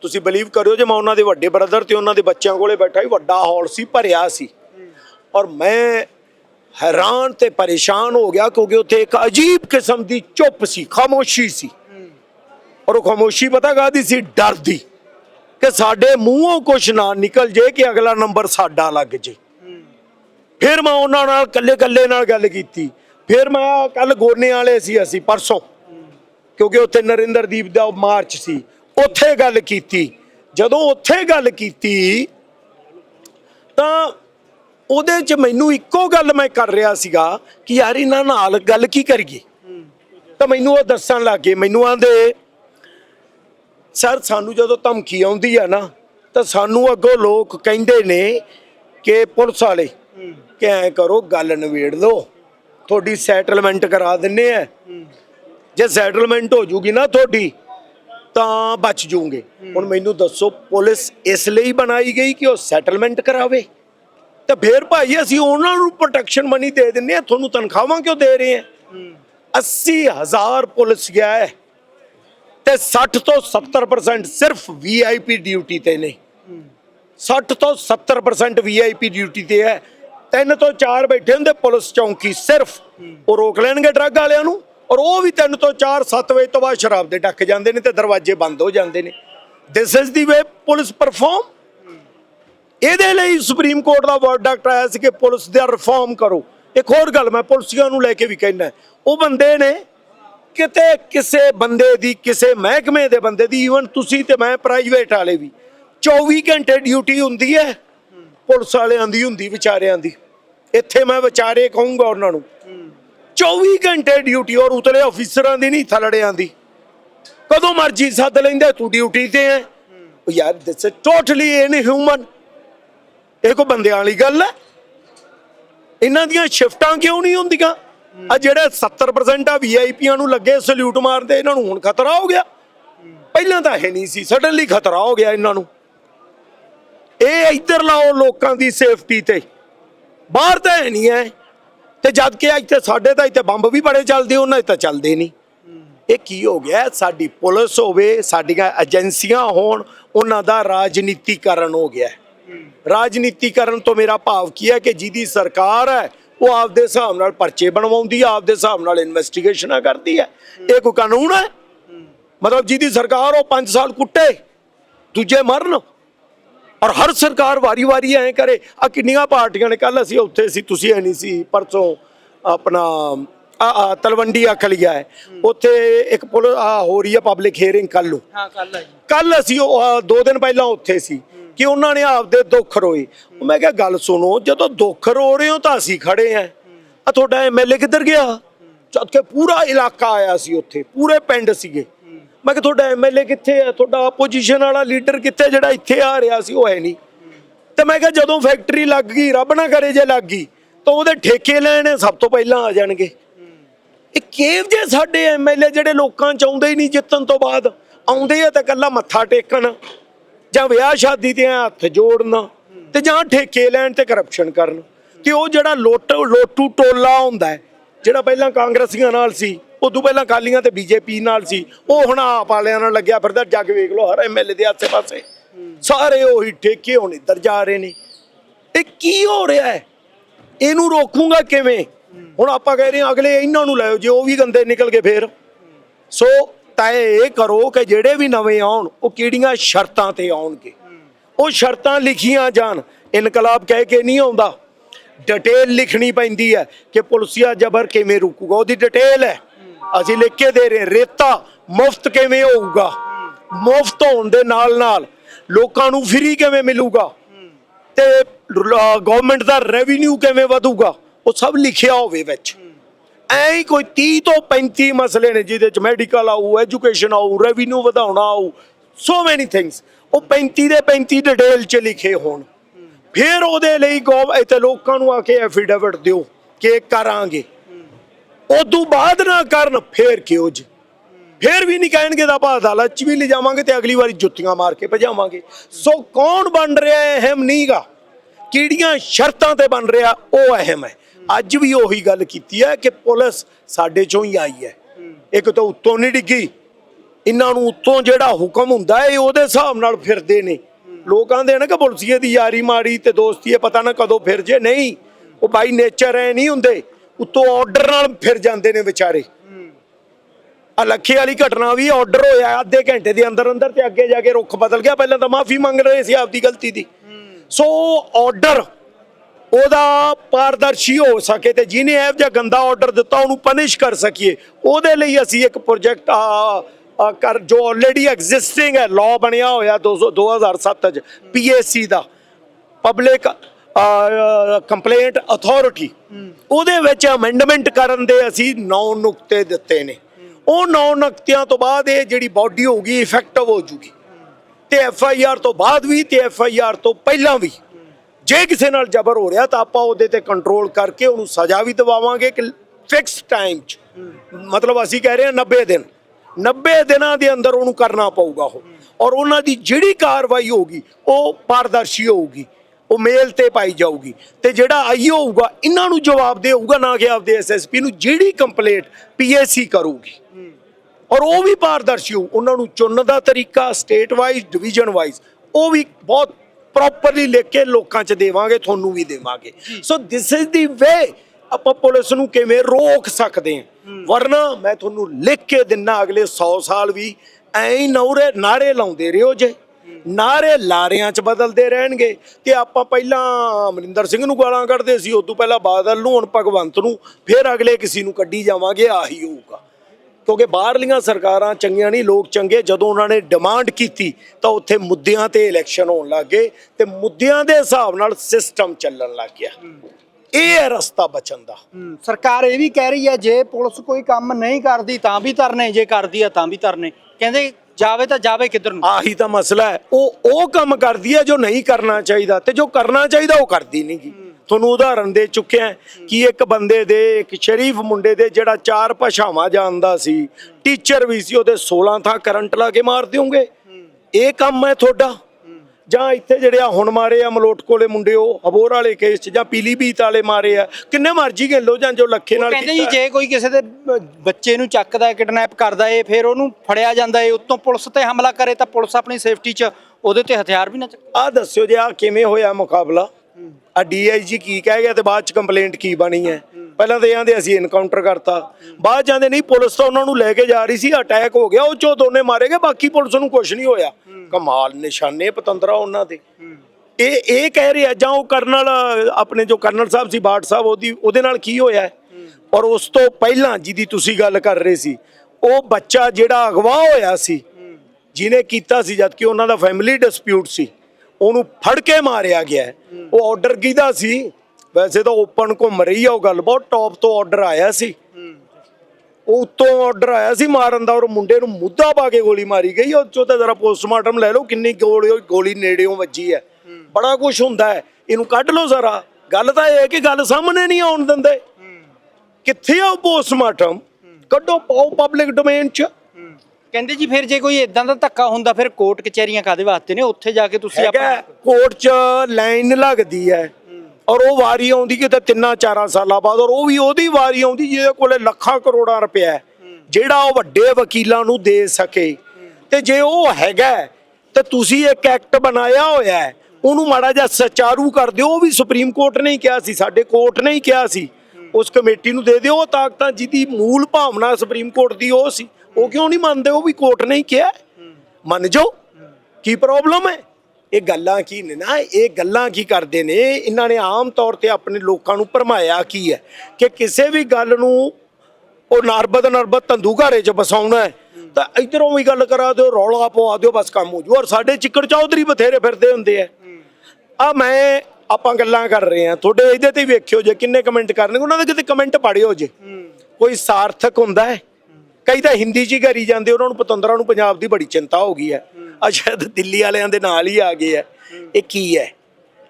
ਤੁਸੀਂ ਬਲੀਵ ਕਰਿਓ ਜੇ ਮੈਂ ਉਹਨਾਂ ਦੇ ਵੱਡੇ ਬ੍ਰਦਰ ਤੇ ਉਹਨਾਂ ਦੇ ਬੱਚਿਆਂ ਕੋਲੇ ਬੈਠਾ ਸੀ ਵੱਡਾ ਹਾਲ ਸੀ ਭਰਿਆ ਸੀ। ਔਰ ਮੈਂ ਹੈਰਾਨ ਤੇ ਪਰੇਸ਼ਾਨ ਹੋ ਗਿਆ ਕਿਉਂਕਿ ਉੱਥੇ ਇੱਕ ਅਜੀਬ ਕਿਸਮ ਦੀ ਚੁੱਪ ਸੀ ਖਾਮੋਸ਼ੀ ਸੀ। ਔਰ ਉਹ ਖਾਮੋਸ਼ੀ ਪਤਾ ਕਾਹਦੀ ਸੀ? ਡਰ ਦੀ ਕਿ ਸਾਡੇ ਮੂੰਹੋਂ ਕੁਝ ਨਾ ਨਿਕਲ ਜੇ ਕਿ ਅਗਲਾ ਨੰਬਰ ਸਾਡਾ ਲੱਗ ਜੇ। ਫਿਰ ਮੈਂ ਉਹਨਾਂ ਨਾਲ ਕੱਲੇ ਕੱਲੇ ਨਾਲ ਗੱਲ ਕੀਤੀ। ਫਿਰ ਮੈਂ ਕੱਲ ਗੋਰਨੇ ਵਾਲੇ ਸੀ ਅਸੀਂ ਪਰਸੋਂ। ਕਿਉਂਕਿ ਉੱਥੇ ਨਰਿੰਦਰਦੀਪ ਦਾ ਮਾਰਚ ਸੀ। ਉੱਥੇ ਗੱਲ ਕੀਤੀ। ਜਦੋਂ ਉੱਥੇ ਗੱਲ ਕੀਤੀ ਤਾਂ ਉਹਦੇ 'ਚ ਮੈਨੂੰ ਇੱਕੋ ਗੱਲ ਮੈਂ ਕਰ ਰਿਹਾ ਸੀਗਾ ਕਿ ਯਾਰ ਇਹਨਾਂ ਨਾਲ ਗੱਲ ਕੀ ਕਰੀਏ? ਤਾਂ ਮੈਨੂੰ ਉਹ ਦੱਸਣ ਲੱਗੇ ਮੈਨੂੰ ਆਂਦੇ ਸਰ ਸਾਨੂੰ ਜਦੋਂ ਧਮਕੀ ਆਉਂਦੀ ਆ ਨਾ ਤਾਂ ਸਾਨੂੰ ਅੱਗੋਂ ਲੋਕ ਕਹਿੰਦੇ ਨੇ ਕਿ ਪੁਲਿਸ ਵਾਲੇ ਕਿ ਐ ਕਰੋ ਗੱਲ ਨਵੇੜ ਲਓ। ਤੁਹਾਡੀ ਸੈਟਲਮੈਂਟ ਕਰਾ ਦਿੰਨੇ ਆ। ਜੇ ਸੈਟਲਮੈਂਟ ਹੋ ਜੂਗੀ ਨਾ ਤੁਹਾਡੀ, ਤਾਂ ਬਚ ਜੂਗੇ। ਹੁਣ ਮੈਨੂੰ ਦੱਸੋ, ਪੁਲਿਸ ਇਸ ਲਈ ਬਣਾਈ ਗਈ ਕਿ ਉਹ ਸੈਟਲਮੈਂਟ ਕਰਾਵੇ? ਤਾਂ ਫੇਰ ਭਾਈ ਅਸੀਂ ਉਹਨਾਂ ਨੂੰ ਪ੍ਰੋਟੈਕਸ਼ਨ ਮਨੀ ਦੇ ਦਿੰਨੇ ਆ, ਤੁਹਾਨੂੰ ਤਨਖਾਹਾਂ ਕਿਉਂ ਦੇ ਰਹੇ ਆ? 80000 ਪੁਲਿਸ ਗਿਆ ਹੈ ਤੇ 60 ਤੋਂ 70% ਸਿਰਫ ਵੀਆਈਪੀ ਡਿਊਟੀ ਤੇ ਨੇ। 60 ਤੋਂ 70% ਵੀਆਈਪੀ ਡਿਊਟੀ ਤੇ ਹੈ। ਤਿੰਨ ਤੋਂ ਚਾਰ ਬੈਠੇ ਹੁੰਦੇ ਪੁਲਿਸ ਚੌਂਕੀ ਸਿਰਫ। ਉਹ ਰੋਕ ਲੈਣਗੇ ਡਰੱਗ ਵਾਲਿਆਂ ਨੂੰ ਔਰ ਉਹ ਵੀ ਤਿੰਨ ਤੋਂ ਚਾਰ 7 ਵਜੇ ਤੋਂ ਬਾਅਦ ਸ਼ਰਾਬ ਦੇ ਡੱਕ ਜਾਂਦੇ ਨੇ ਤੇ ਦਰਵਾਜ਼ੇ ਬੰਦ ਹੋ ਜਾਂਦੇ ਨੇ। This is the way police perform ਇਹਦੇ ਲਈ ਸੁਪਰੀਮ ਕੋਰਟ ਦਾ ਵਰਡਕਟ ਆਇਆ ਸੀ ਕਿ ਪੁਲਿਸ ਦਾ ਰਿਫਾਰਮ ਕਰੋ। ਇੱਕ ਹੋਰ ਗੱਲ ਮੈਂ ਪੁਲਿਸੀਆਂ ਨੂੰ ਲੈ ਕੇ ਵੀ ਕਹਿਣਾ ਉਹ ਬੰਦੇ ਨੇ ਕਿਤੇ ਕਿਸੇ ਬੰਦੇ ਦੀ, ਕਿਸੇ ਮਹਿਕਮੇ ਦੇ ਬੰਦੇ ਦੀ ਈਵਨ ਤੁਸੀਂ ਤੇ ਮੈਂ ਪ੍ਰਾਈਵੇਟ ਵਾਲੇ ਵੀ 24 ਘੰਟੇ ਡਿਊਟੀ ਹੁੰਦੀ ਹੈ। ਪੁਲਿਸ ਵਾਲਿਆਂ ਦੀ ਹੁੰਦੀ, ਵਿਚਾਰਿਆਂ ਦੀ। ਇੱਥੇ ਮੈਂ ਵਿਚਾਰੇ ਕਹੂੰਗਾ ਉਹਨਾਂ ਨੂੰ। 24 ਘੰਟੇ ਡਿਊਟੀ ਔਰ ਉਤਲੇ ਅਫੀਸਰਾਂ ਦੀ ਨਹੀਂ, ਥਲੜਿਆਂ ਦੀ। ਕਦੋਂ ਮਰਜ਼ੀ ਸੱਦ ਲੈਂਦੇ, ਤੂੰ ਡਿਊਟੀ ਤੇ ਹੈ ਉਹ ਯਾਰ ਦਿਸ ਇਜ਼ ਟੋਟਲੀ ਇਨਹਿਊਮਨ ਇਹ ਕੋ ਬੰਦਿਆਂ ਵਾਲੀ ਗੱਲ ਹੈ ਇਹਨਾਂ ਦੀਆਂ ਸ਼ਿਫਟਾਂ ਕਿਉਂ ਨਹੀਂ ਹੁੰਦੀਆਂ? ਆ ਜਿਹੜੇ 70% ਆ ਵੀਆਈਪੀਆਂ ਨੂੰ ਲੱਗੇ ਸਲੂਟ ਮਾਰਦੇ, ਇਹਨਾਂ ਨੂੰ ਹੁਣ ਖਤਰਾ ਹੋ ਗਿਆ। ਪਹਿਲਾਂ ਤਾਂ ਇਹ ਨਹੀਂ ਸੀ, ਸਡਨਲੀ ਖਤਰਾ ਹੋ ਗਿਆ ਇਹਨਾਂ ਨੂੰ। ਇਹ ਇੱਧਰ ਲਾਓ ਲੋਕਾਂ ਦੀ ਸੇਫਟੀ ਤੇ। ਬਾਹਰ ਤਾਂ ਹੈ ਨਹੀਂ ਹੈ। ਤੇ ਜਦ ਕਿ ਇੱਥੇ ਸਾਡੇ ਤਾਂ ਇੱਥੇ ਬੰਬ ਵੀ ਬੜੇ ਚੱਲਦੇ, ਉਹਨਾਂ 'ਚ ਤਾਂ ਚੱਲਦੇ ਨਹੀਂ। ਇਹ ਕੀ ਹੋ ਗਿਆ? ਸਾਡੀ ਪੁਲਿਸ ਹੋਵੇ, ਸਾਡੀਆਂ ਏਜੰਸੀਆਂ ਹੋਣ, ਉਹਨਾਂ ਦਾ ਰਾਜਨੀਤੀਕਰਨ ਹੋ ਗਿਆ। ਰਾਜਨੀਤੀਕਰਨ ਤੋਂ ਮੇਰਾ ਭਾਵ ਕੀ ਹੈ ਕਿ ਜਿਹਦੀ ਸਰਕਾਰ ਹੈ, ਉਹ ਆਪਦੇ ਹਿਸਾਬ ਨਾਲ ਪਰਚੇ ਬਣਵਾਉਂਦੀ ਹੈ, ਆਪਦੇ ਹਿਸਾਬ ਨਾਲ ਇਨਵੈਸਟੀਗੇਸ਼ਨਾਂ ਕਰਦੀ ਹੈ। ਇਹ ਕੋਈ ਕਾਨੂੰਨ ਹੈ? ਮਤਲਬ ਜਿਹਦੀ ਸਰਕਾਰ ਉਹ 5 ਸਾਲ ਕੁੱਟੇ, ਦੂਜੇ ਮਰਨ। ਔਰ ਹਰ ਸਰਕਾਰ ਵਾਰੀ-ਵਾਰੀ ਐਂ ਕਰੇ ਆ ਕਿੰਨੀਆਂ ਪਾਰਟੀਆਂ ਨੇ ਕੱਲ ਅਸੀਂ ਉੱਥੇ ਸੀ ਤੁਸੀਂ ਐ ਨਹੀਂ ਸੀ ਪਰਸੋਂ ਆਪਣਾ ਆ ਤਲਵੰਡੀ ਅੱਖ ਲਿਆ ਹੈ। ਉੱਥੇ ਇੱਕ ਪੁਲ ਆ ਹੋ ਰਹੀ ਹੈ ਪਬਲਿਕ ਹੀਅਰਿੰਗ ਕੱਲ ਨੂੰ। ਹਾਂ ਕੱਲ ਹੈ ਕੱਲ ਅਸੀਂ ਉਹ, ਆ, ਦੋ ਦਿਨ ਪਹਿਲਾਂ ਉੱਥੇ ਸੀ ਕਿ ਉਹਨਾਂ ਨੇ ਆਪਦੇ ਦੁੱਖ ਰੋਏ। ਮੈਂ ਕਿਹਾ ਗੱਲ ਸੁਣੋ ਜਦੋਂ ਦੁੱਖ ਰੋ ਰਹੇ ਹੋ ਤਾਂ ਅਸੀਂ ਖੜੇ ਆਂ ਆ ਤੁਹਾਡਾ ਐਮਐਲਏ ਕਿੱਧਰ ਗਿਆ? ਜਦ ਕਿ ਪੂਰਾ ਇਲਾਕਾ ਆਇਆ ਸੀ ਉੱਥੇ ਪੂਰੇ ਪਿੰਡ ਸੀਗੇ। ਮੈਂ ਕਿਹਾ ਤੁਹਾਡਾ ਐਮਐਲਏ ਕਿੱਥੇ ਹੈ ਤੁਹਾਡਾ ਆਪੋਜੀਸ਼ਨ ਵਾਲਾ ਲੀਡਰ ਕਿੱਥੇ ਜਿਹੜਾ ਇੱਥੇ ਆ ਰਿਹਾ ਸੀ? ਉਹ ਹੈ ਨਹੀਂ। ਤੇ ਮੈਂ ਕਿਹਾ ਜਦੋਂ ਫੈਕਟਰੀ ਲੱਗ ਗਈ, ਰੱਬ ਨਾ ਕਰੇ ਜੇ ਲੱਗ ਗਈ, ਤਾਂ ਉਹਦੇ ਠੇਕੇ ਲੈਣੇ ਸਭ ਤੋਂ ਪਹਿਲਾਂ ਆ ਜਾਣਗੇ। ਇਹ ਕੇਵ ਜੇ ਸਾਡੇ ਐਮਐਲਏ ਜਿਹੜੇ ਲੋਕਾਂ ਚ ਆਉਂਦੇ ਹੀ ਨਹੀਂ ਜਿੱਤਣ ਤੋਂ ਬਾਅਦ? ਆਉਂਦੇ ਆ ਤਾਂ ਕੱਲਾ ਮੱਥਾ ਟੇਕਣ, ਜਾਂ ਵਿਆਹ ਸ਼ਾਦੀ ਤੇ ਹੱਥ ਜੋੜਨ, ਤੇ ਜਾਂ ਠੇਕੇ ਲੈਣ ਤੇ ਕਰਪਸ਼ਨ ਕਰਨ। ਤੇ ਉਹ ਜਿਹੜਾ ਲੋਟ, ਲੋਟੂ ਟੋਲਾ ਹੁੰਦਾ ਜਿਹੜਾ ਪਹਿਲਾਂ ਕਾਂਗਰਸੀਆਂ ਨਾਲ ਸੀ ਉਦੋਂ ਪਹਿਲਾਂ ਕਾਲੀਆਂ ਤੇ ਬੀਜੇਪੀ ਨਾਲ ਸੀ। ਉਹ ਹੁਣ ਆਪ ਵਾਲਿਆਂ ਨਾਲ ਲੱਗਿਆ ਫਿਰਦਾ, ਜੱਗ ਵੇਖ ਲਓ, ਹਰ ਐਮਐਲਏ ਦੇ ਆਸੇ ਪਾਸੇ ਸਾਰੇ ਉਹੀ ਠੇਕੇ ਹੁਣ ਇੱਧਰ ਜਾ ਰਹੇ ਨੇ। ਇਹ ਕੀ ਹੋ ਰਿਹਾ ਹੈ? ਇਹਨੂੰ ਰੋਕੂਗਾ ਕਿਵੇਂ? ਹੁਣ ਆਪਾਂ ਕਹਿ ਰਹੇ ਹਾਂ, ਅਗਲੇ ਇਹਨਾਂ ਨੂੰ ਲਾਇਓ, ਜੇ ਉਹ ਵੀ ਗੰਦੇ ਨਿਕਲ ਗਏ ਫੇਰ। ਸੋ, ਤੈ ਇਹ ਕਰੋ ਕਿ ਜਿਹੜੇ ਵੀ ਨਵੇਂ ਆਉਣ, ਉਹ ਕਿਹੜੀਆਂ ਸ਼ਰਤਾਂ ਤੇ ਆਉਣਗੇ? ਉਹ ਸ਼ਰਤਾਂ ਲਿਖੀਆਂ ਜਾਣ। ਇਨਕਲਾਬ ਕਹਿ ਕੇ ਨਹੀਂ ਆਉਂਦਾ। ਡਿਟੇਲ ਲਿਖਣੀ ਪੈਂਦੀ ਹੈ ਕਿ ਪੁਲਸੀਆ ਜ਼ਬਰ ਕਿਵੇਂ ਰੁਕੂਗਾ। ਉਹਦੀ ਡਿਟੇਲ ਹੈ। ਅਸੀਂ ਲਿਖ ਕੇ ਦੇ ਰਹੇ ਰੇਤਾ ਮੁਫਤ ਕਿਵੇਂ ਹੋਊਗਾ? ਮੁਫਤ ਹੋਣ ਦੇ ਨਾਲ ਨਾਲ ਲੋਕਾਂ ਨੂੰ ਫ੍ਰੀ ਕਿਵੇਂ ਮਿਲੂਗਾ? ਤੇ ਗਵਰਨਮੈਂਟ ਦਾ ਰੈਵਨਿਊ ਕਿਵੇਂ ਵਧੂਗਾ? ਉਹ ਸਭ ਲਿਖਿਆ ਹੋਵੇ ਵਿੱਚ। ਐ ਹੀ ਕੋਈ 30 ਤੋਂ 35 ਮਸਲੇ ਨੇ ਜਿਹਦੇ ਚ ਮੈਡੀਕਲ ਆਊ ਐਜੂਕੇਸ਼ਨ ਆਊ ਰੈਵਨਿਊ ਵਧਾਉਣਾ ਆਊ ਸੋ ਮੈਨੀ ਥਿੰਗਸ ਉਹ 35 ਦੇ 35 ਡਿਟੇਲ ਚ ਲਿਖੇ ਹੋਣ। ਫਿਰ ਉਹਦੇ ਲਈ ਗੋ, ਇੱਥੇ ਲੋਕਾਂ ਨੂੰ ਆ ਕੇ ਐਫੀਡੇਵਿਟ ਦਿਓ ਕਿ ਕਰਾਂਗੇ। ਉਦੋਂ ਬਾਅਦ ਨਾ ਕਰਨ, ਫੇਰ ਕਿਉਂ ਜੀ? ਫੇਰ ਵੀ ਨਹੀਂ ਕਹਿਣਗੇ ਤਾਂ ਆਪਾਂ ਅਦਾਲਤ 'ਚ ਵੀ ਲਿਜਾਵਾਂਗੇ ਤੇ ਅਗਲੀ ਵਾਰੀ ਜੁੱਤੀਆਂ ਮਾਰ ਕੇ ਭਜਾਵਾਂਗੇ। ਸੋ ਕੌਣ ਬਣ ਰਿਹਾ ਹੈ ਅਹਿਮ ਨਹੀਂਗਾ ਕਿਹੜੀਆਂ ਸ਼ਰਤਾਂ ਤੇ ਬਣ ਰਿਹਾ ਉਹ ਅਹਿਮ ਹੈ? ਅੱਜ ਵੀ ਉਹੀ ਗੱਲ ਕੀਤੀ ਹੈ ਕਿ ਪੁਲਿਸ ਸਾਡੇ ਚੋਂ ਹੀ ਆਈ ਹੈ। ਇੱਕ ਤਾਂ ਉੱਤੋਂ ਨਹੀਂ ਡਿੱਗੀ। ਇਹਨਾਂ ਨੂੰ ਉੱਤੋਂ ਜਿਹੜਾ ਹੁਕਮ ਹੁੰਦਾ ਹੈ ਉਹਦੇ ਹਿਸਾਬ ਨਾਲ ਫਿਰਦੇ ਨੇ। ਲੋਕਾਂ ਦੇ ਨਾ ਕਿ ਪੁਲਸੀਏ ਦੀ ਯਾਰੀ ਮਾੜੀ ਤੇ ਦੋਸਤੀ ਹੈ, ਪਤਾ ਨਾ ਕਦੋਂ ਫਿਰ ਜੇ ਨਹੀਂ। ਉਹ ਬਾਈ ਨੇਚਰ ਐ ਨਹੀਂ ਹੁੰਦੇ। ਉਤੋਂ ਆਰਡਰ ਨਾਲ ਫਿਰ ਜਾਂਦੇ ਨੇ ਵਿਚਾਰੇ। ਆ ਲੱਖੇ ਵਾਲੀ ਘਟਨਾ ਵੀ ਆਰਡਰ ਹੋਇਆ, ਅੱਧੇ ਘੰਟੇ ਦੇ ਅੰਦਰ ਅੰਦਰ ਤੇ ਅੱਗੇ ਜਾ ਕੇ ਰੁੱਖ ਬਦਲ ਗਿਆ। ਪਹਿਲਾਂ ਤਾਂ ਮਾਫੀ ਮੰਗ ਰਹੇ ਸੀ ਆਪਦੀ ਗਲਤੀ ਦੀ। ਸੋ ਆਰਡਰ ਉਹਦਾ ਪਾਰਦਰਸ਼ੀ ਹੋ ਸਕੇ ਤੇ ਜਿਹਨੇ ਇਹ ਜਿਹਾ ਗੰਦਾ ਆਰਡਰ ਦਿੱਤਾ, ਉਹਨੂੰ ਪਨਿਸ਼ ਕਰ ਸਕੀਏ। ਉਹਦੇ ਲਈ ਅਸੀਂ ਇੱਕ ਪ੍ਰੋਜੈਕਟ ਆ ਕਰ, ਜੋ ਆਲਰੇਡੀ ਐਗਜ਼ਿਸਟਿੰਗ ਹੈ ਲਾਅ ਬਣਿਆ ਹੋਇਆ 200 2007 ਚ ਪੀਐਸਸੀ ਦਾ। ਪਬਲਿਕ ਕੰਪਲੇਂਟ ਅਥਾਰਟੀ ਉਹਦੇ ਵਿੱਚ ਅਮੈਂਡਮੈਂਟ ਕਰਨ ਦੇ ਅਸੀਂ 9 ਨੁਕਤੇ ਦਿੱਤੇ ਨੇ। ਉਹ 9 ਨੁਕਤਿਆਂ ਤੋਂ ਬਾਅਦ ਇਹ ਜਿਹੜੀ ਬਾਡੀ ਹੋਊਗੀ ਇਫੈਕਟਿਵ ਹੋ ਜੂਗੀ। ਤੇ ਐਫ ਆਈ ਆਰ ਤੋਂ ਬਾਅਦ ਵੀ ਤੇ ਐਫ ਆਈ ਆਰ ਤੋਂ ਪਹਿਲਾਂ ਵੀ। ਜੇ ਕਿਸੇ ਨਾਲ ਜ਼ਬਰ ਹੋ ਰਿਹਾ ਤਾਂ ਆਪਾਂ ਉਹਦੇ ਤੇ ਕੰਟਰੋਲ ਕਰਕੇ ਉਹਨੂੰ ਸਜ਼ਾ ਵੀ ਦਿਵਾਵਾਂਗੇ ਕਿ ਫਿਕਸ ਟਾਈਮ 'ਚ। ਮਤਲਬ ਅਸੀਂ ਕਹਿ ਰਹੇ ਹਾਂ 90 ਦਿਨ। 90 ਦਿਨਾਂ ਦੇ ਅੰਦਰ ਉਹਨੂੰ ਕਰਨਾ ਪਊਗਾ ਉਹ। ਔਰ ਉਹਨਾਂ ਦੀ ਜਿਹੜੀ ਕਾਰਵਾਈ ਹੋਊਗੀ, ਉਹ ਪਾਰਦਰਸ਼ੀ ਹੋਊਗੀ। ਉਹ ਮੇਲ ਤੇ ਪਾਈ ਜਾਊਗੀ। ਤੇ ਜਿਹੜਾ ਆਈਓ ਹੋਊਗਾ, ਇਹਨਾਂ ਨੂੰ ਜਵਾਬ ਦੇ ਹੋਊਗਾ, ਨਾ ਕਿ ਆਪਦੇ ਐਸਐਸਪੀ ਨੂੰ, ਜਿਹੜੀ ਕੰਪਲੇਂਟ ਪੀਐਸਸੀ ਕਰੂਗੀ। ਔਰ ਉਹ ਵੀ ਪਾਰਦਰਸ਼ੀ ਹੋਊ, ਉਹਨਾਂ ਨੂੰ ਚੁਣਨ ਦਾ ਤਰੀਕਾ ਸਟੇਟ ਵਾਈਜ਼ ਡਿਵੀਜ਼ਨ ਵਾਈਜ਼ ਉਹ ਵੀ ਬਹੁਤ ਪ੍ਰੋਪਰਲੀ ਲਿਖ ਕੇ ਲੋਕਾਂ 'ਚ ਦੇਵਾਂਗੇ, ਤੁਹਾਨੂੰ ਵੀ ਦੇਵਾਂਗੇ। ਸੋ ਥਿਸ ਇਜ਼ ਦੀ ਵੇ ਆਪਾਂ ਪੁਲਿਸ ਨੂੰ ਕਿਵੇਂ ਰੋਕ ਸਕਦੇ ਹਾਂ। ਵਰਨਾ ਮੈਂ ਤੁਹਾਨੂੰ ਲਿਖ ਕੇ ਦਿਨਾ ਅਗਲੇ 100 ਸਾਲ ਵੀ, ਐਂ ਹੀ ਨੌਰੇ, ਨਾਰੇ ਲਾਉਂਦੇ ਰਿਓ ਜੇ। ਨਾਰੇ ਲਾਰਿਆਂ 'ਚ ਬਦਲਦੇ ਰਹਿਣਗੇ ਤੇ ਆਪਾਂ ਪਹਿਲਾਂ ਅਮਰਿੰਦਰ ਸਿੰਘ ਨੂੰ ਗਾਲਾਂ ਕੱਢਦੇ ਸੀ ਉਦੋਂ ਪਹਿਲਾਂ ਬਾਦਲ ਨੂੰ ਹੁਣ ਭਗਵੰਤ ਨੂੰ ਫਿਰ ਅਗਲੇ ਕਿਸੇ ਨੂੰ ਕੱਢੀ ਜਾਵਾਂਗੇ ਆਹੀ ਹੋਊਗਾ। ਕਿਉਂਕਿ ਬਾਹਰਲੀਆਂ ਸਰਕਾਰਾਂ ਚੰਗੀਆਂ ਨਹੀਂ ਲੋਕ ਚੰਗੇ ਜਦੋਂ ਉਹਨਾਂ ਨੇ ਡਿਮਾਂਡ ਕੀਤੀ ਤਾਂ ਉੱਥੇ ਮੁੱਦਿਆਂ ਤੇ ਇਲੈਕਸ਼ਨ ਹੋਣ ਲੱਗੇ ਤੇ ਮੁੱਦਿਆਂ ਦੇ ਹਿਸਾਬ ਨਾਲ ਸਿਸਟਮ ਚੱਲਣ ਲੱਗ ਗਿਆ। ਇਹ ਹੈ ਰਸਤਾ ਬਚਣ ਦਾ। ਹਮ, ਸਰਕਾਰ ਇਹ ਵੀ ਕਹਿ ਰਹੀ ਹੈ ਜੇ ਪੁਲਿਸ ਕੋਈ ਕੰਮ ਨਹੀਂ ਕਰਦੀ ਤਾਂ ਵੀ ਧਰਨੇ ਜੇ ਕਰਦੀ ਹੈ ਤਾਂ ਵੀ ਧਰਨੇ। ਕਹਿੰਦੇ ਜਾਵੇ ਤਾਂ ਜਾਵੇ ਕਿੱਧਰ ਨੂੰ? ਆਹੀ ਤਾਂ ਮਸਲਾ ਹੈ। ਉਹ ਉਹ ਕੰਮ ਕਰਦੀ ਹੈ ਜੋ ਨਹੀਂ ਕਰਨਾ ਚਾਹੀਦਾ ਤੇ ਜੋ ਕਰਨਾ ਚਾਹੀਦਾ ਉਹ ਕਰਦੀ ਨਹੀਂ ਗੀ। ਤੁਹਾਨੂੰ ਉਦਾਹਰਨ ਦੇ ਚੁੱਕਿਆ ਕਿ ਇੱਕ ਬੰਦੇ ਦੇ, ਇੱਕ ਸ਼ਰੀਫ ਮੁੰਡੇ ਦੇ ਜਿਹੜਾ ਚਾਰ ਭਾਸ਼ਾਵਾਂ ਜਾਣਦਾ ਸੀ, ਟੀਚਰ ਵੀ ਸੀ, ਉਹਦੇ 16 ਥਾਂ ਕਰੰਟ ਲਾ ਕੇ ਮਾਰ ਦਿਓਗੇ। ਇਹ ਕੰਮ ਹੈ ਤੁਹਾਡਾ। ਜਾਂ ਇੱਥੇ ਜਿਹੜੇ ਆ ਹੁਣ ਮਾਰੇ ਆ ਮਲੋਟ ਕੋਲੇ ਮੁੰਡੇ ਉਹ ਹਬੋਰ ਵਾਲੇ ਕੇਸ 'ਚ ਜਾਂ ਪੀਲੀਭੀਤ ਵਾਲੇ ਮਾਰੇ ਆ ਕਿੰਨੇ ਮਰਜ਼ੀ ਗਿਣ ਲਓ ਜਾਂ ਜੋ ਲੱਖੇ ਨਾਲ ਕਹਿੰਦੇ ਜੀ ਜੇ ਕੋਈ ਕਿਸੇ ਦੇ ਬੱਚੇ ਨੂੰ ਚੱਕਦਾ ਹੈ ਕਿਡਨੈਪ ਕਰਦਾ ਹੈ ਫਿਰ ਉਹਨੂੰ ਫੜਿਆ ਜਾਂਦਾ ਹੈ ਉੱਤੋਂ ਪੁਲਿਸ ਤੇ ਹਮਲਾ ਕਰੇ ਤਾਂ ਪੁਲਿਸ ਆਪਣੀ ਸੇਫਟੀ 'ਚ ਉਹਦੇ ਤੇ ਹਥਿਆਰ ਵੀ ਨਾ ਚੱਕੇ। ਆ ਦੱਸਿਓ ਜੇ ਆ ਕਿਵੇਂ ਹੋਇਆ ਮੁਕਾਬਲਾ? ਆ ਡੀਆਈਜੀ ਕੀ ਕਹਿ ਗਿਆ ਤੇ ਬਾਅਦ ਚ ਕੰਪਲੇਂਟ ਕੀ ਬਣੀ ਹੈ? ਪਹਿਲਾਂ ਤਾਂ ਇਹਨਾਂ ਦੇ ਅਸੀਂ ਇਨਕਾਊਂਟਰ ਕਰਤਾ। ਬਾਅਦ ਜਾਂਦੇ ਨਹੀਂ ਪੁਲਿਸ ਤਾਂ ਉਹਨਾਂ ਨੂੰ ਲੈ ਕੇ ਜਾ ਰਹੀ ਸੀ ਅਟੈਕ ਹੋ ਗਿਆ ਉਹ ਚੋਂ ਦੋਨੇ ਮਾਰੇ ਗਏ ਬਾਕੀ ਪੁਲਿਸ ਨੂੰ ਕੁਝ ਨਹੀਂ ਹੋਇਆ। ਕਮਾਲ ਨਿਸ਼ਾਨੇ ਪਤੰਦਰਾ ਉਹਨਾਂ ਦੇ। ਇਹ ਇਹ ਕਹਿ ਰਿਹਾ ਜਾਂ ਉਹ ਕਰਨਲ ਆਪਣੇ ਜੋ ਕਰਨਲ ਸਾਹਿਬ ਸੀ ਬਾਟ ਸਾਹਿਬ ਉਹਦੀ ਉਹਦੇ ਨਾਲ ਕੀ ਹੋਇਆ? ਔਰ ਉਸ ਤੋਂ ਪਹਿਲਾਂ ਜਿਹਦੀ ਤੁਸੀਂ ਗੱਲ ਕਰ ਰਹੇ ਸੀ ਉਹ ਬੱਚਾ ਜਿਹੜਾ ਅਗਵਾ ਹੋਇਆ ਸੀ ਜਿਹਨੇ ਕੀਤਾ ਸੀ ਜਦ ਕਿ ਉਹਨਾਂ ਦਾ ਫੈਮਿਲੀ ਡਿਸਪਿਊਟ ਸੀ ਉਹਨੂੰ ਫੜ ਕੇ ਮਾਰਿਆ ਗਿਆ। ਉਹ ਆਰਡਰ ਕਿਹਦਾ ਸੀ? ਵੈਸੇ ਤਾਂ ਓਪਨ ਘੁੰਮ ਰਹੀ ਆ ਉਹ ਗੱਲ ਬਹੁਤ ਟੌਪ ਤੋਂ ਆਰਡਰ ਆਇਆ ਸੀ। ਉਹ ਉੱਤੋਂ ਆਰਡਰ ਆਇਆ ਸੀ ਮਾਰਨ ਦਾ ਔਰ ਮੁੰਡੇ ਨੂੰ ਮੁੱਦਾ ਪਾ ਕੇ ਗੋਲੀ ਮਾਰੀ ਗਈ। ਉਹ ਚੋਂ ਤਾਂ ਜ਼ਰਾ ਪੋਸਟਮਾਰਟਮ ਲੈ ਲਓ ਕਿੰਨੀ ਗੋਲੀ ਗੋਲੀ ਨੇੜਿਓਂ ਵੱਜੀ ਹੈ। ਬੜਾ ਕੁਝ ਹੁੰਦਾ ਹੈ। ਇਹਨੂੰ ਕੱਢ ਲਓ ਜ਼ਰਾ। ਗੱਲ ਤਾਂ ਇਹ ਹੈ ਕਿ ਗੱਲ ਸਾਹਮਣੇ ਨਹੀਂ ਆਉਣ ਦਿੰਦੇ। ਕਿੱਥੇ ਆ ਪੋਸਟਮਾਰਟਮ ਕੱਢੋ ਪਾਓ ਪਬਲਿਕ ਡੋਮੇਨ 'ਚ। ਕਹਿੰਦੇ ਜੀ ਫਿਰ ਜੇ ਕੋਈ ਇਦਾਂ ਦਾ ਧੱਕਾ ਹੁੰਦਾ ਫਿਰ ਕੋਰਟ ਕਚਹਿਰੀਆਂ ਕਾਦੇ ਵਾਸਤੇ ਨੇ? ਉੱਥੇ ਜਾ ਕੇ ਤੁਸੀਂ ਆਪਣਾ ਕੋਰਟ 'ਚ ਲਾਈਨ ਲੱਗਦੀ ਹੈ। ਔਰ ਉਹ ਵਾਰੀ ਆਉਂਦੀ ਕਿਤੇ ਤਿੰਨਾਂ ਚਾਰਾਂ ਸਾਲਾਂ ਬਾਅਦ ਔਰ ਉਹ ਵੀ ਉਹਦੀ ਵਾਰੀ ਆਉਂਦੀ ਜਿਹਦੇ ਕੋਲੇ ਲੱਖਾਂ ਕਰੋੜਾਂ ਰੁਪਇਆ ਜਿਹੜਾ ਉਹ ਵੱਡੇ ਵਕੀਲਾਂ ਨੂੰ ਦੇ ਸਕੇ। ਤੇ ਜੇ ਉਹ ਹੈਗਾ ਹੈ, ਤੇ ਤੁਸੀਂ ਇੱਕ ਐਕਟ ਬਣਾਇਆ ਹੋਇਆ ਹੈ ਉਹਨੂੰ ਮਾੜਾ ਜਿਹਾ ਸਚਾਰੂ ਕਰ ਦਿਓ। ਉਹ ਵੀ ਸੁਪਰੀਮ ਕੋਰਟ ਨੇ ਹੀ ਕਿਹਾ ਸੀ ਸਾਡੇ ਕੋਰਟ ਨੇ ਹੀ ਕਿਹਾ ਸੀ। ਉਸ ਕਮੇਟੀ ਨੂੰ ਦੇ ਦਿਓ ਉਹ ਤਾਕਤਾਂ ਜਿਹਦੀ ਮੂਲ ਭਾਵਨਾ ਸੁਪਰੀਮ ਕੋਰਟ ਦੀ ਉਹ ਸੀ। ਉਹ ਕਿਉਂ ਨਹੀਂ ਮੰਨਦੇ? ਉਹ ਵੀ ਕੋਰਟ ਨੇ ਹੀ ਕਿਹਾ ਮੰਨ ਜਾਓ ਕੀ ਪ੍ਰੋਬਲਮ ਹੈ? ਇਹ ਗੱਲਾਂ ਕੀ ਨੇ? ਨਾ, ਇਹ ਗੱਲਾਂ ਕੀ ਕਰਦੇ ਨੇ? ਇਹਨਾਂ ਨੇ ਆਮ ਤੌਰ ਤੇ ਆਪਣੇ ਲੋਕਾਂ ਨੂੰ ਭਰਮਾਇਆ ਕੀ ਹੈ? ਕਿ ਕਿਸੇ ਵੀ ਗੱਲ ਨੂੰ ਉਹ ਨਰਬਤ ਨਰਬਤ ਧੰਦੂ ਚ ਵਸਾਉਣਾ ਹੈ। ਤਾਂ ਇਧਰੋਂ ਵੀ ਗੱਲ ਕਰਾ ਦਿਓ, ਰੌਲਾ ਪਵਾ ਦਿਓ, ਬਸ ਕੰਮ ਹੋ ਜੂ। ਔਰ ਸਾਡੇ ਚਿੱਕੜ ਚੌਧਰੀ ਬਥੇਰੇ ਫਿਰਦੇ ਹੁੰਦੇ ਆ। ਆ ਮੈਂ, ਆਪਾਂ ਗੱਲਾਂ ਕਰ ਰਹੇ ਆ ਤੁਹਾਡੇ ਇਹਦੇ ਤੇ ਵੇਖਿਓ ਜੇ, ਕਿੰਨੇ ਕਮੈਂਟ ਕਰਨਗੇ। ਉਹਨਾਂ ਦੇ ਕਿਤੇ ਕਮੈਂਟ ਪੜਿਓ ਜੇ। ਕੋਈ ਸਾਰਥਕ ਹੁੰਦਾ ਹੈ। ਕਈ ਤਾਂ ਹਿੰਦੀ 'ਚ ਹੀ ਕਰੀ ਜਾਂਦੇ, ਉਹਨਾਂ ਨੂੰ ਪਤੰਦਰਾਂ ਨੂੰ ਪੰਜਾਬ ਦੀ ਬੜੀ ਚਿੰਤਾ ਹੋ ਗਈ ਹੈ। ਆ ਸ਼ਾਇਦ ਦਿੱਲੀ ਵਾਲਿਆਂ ਦੇ ਨਾਲ ਹੀ ਆ ਗਏ ਆ। ਇਹ ਕੀ ਹੈ?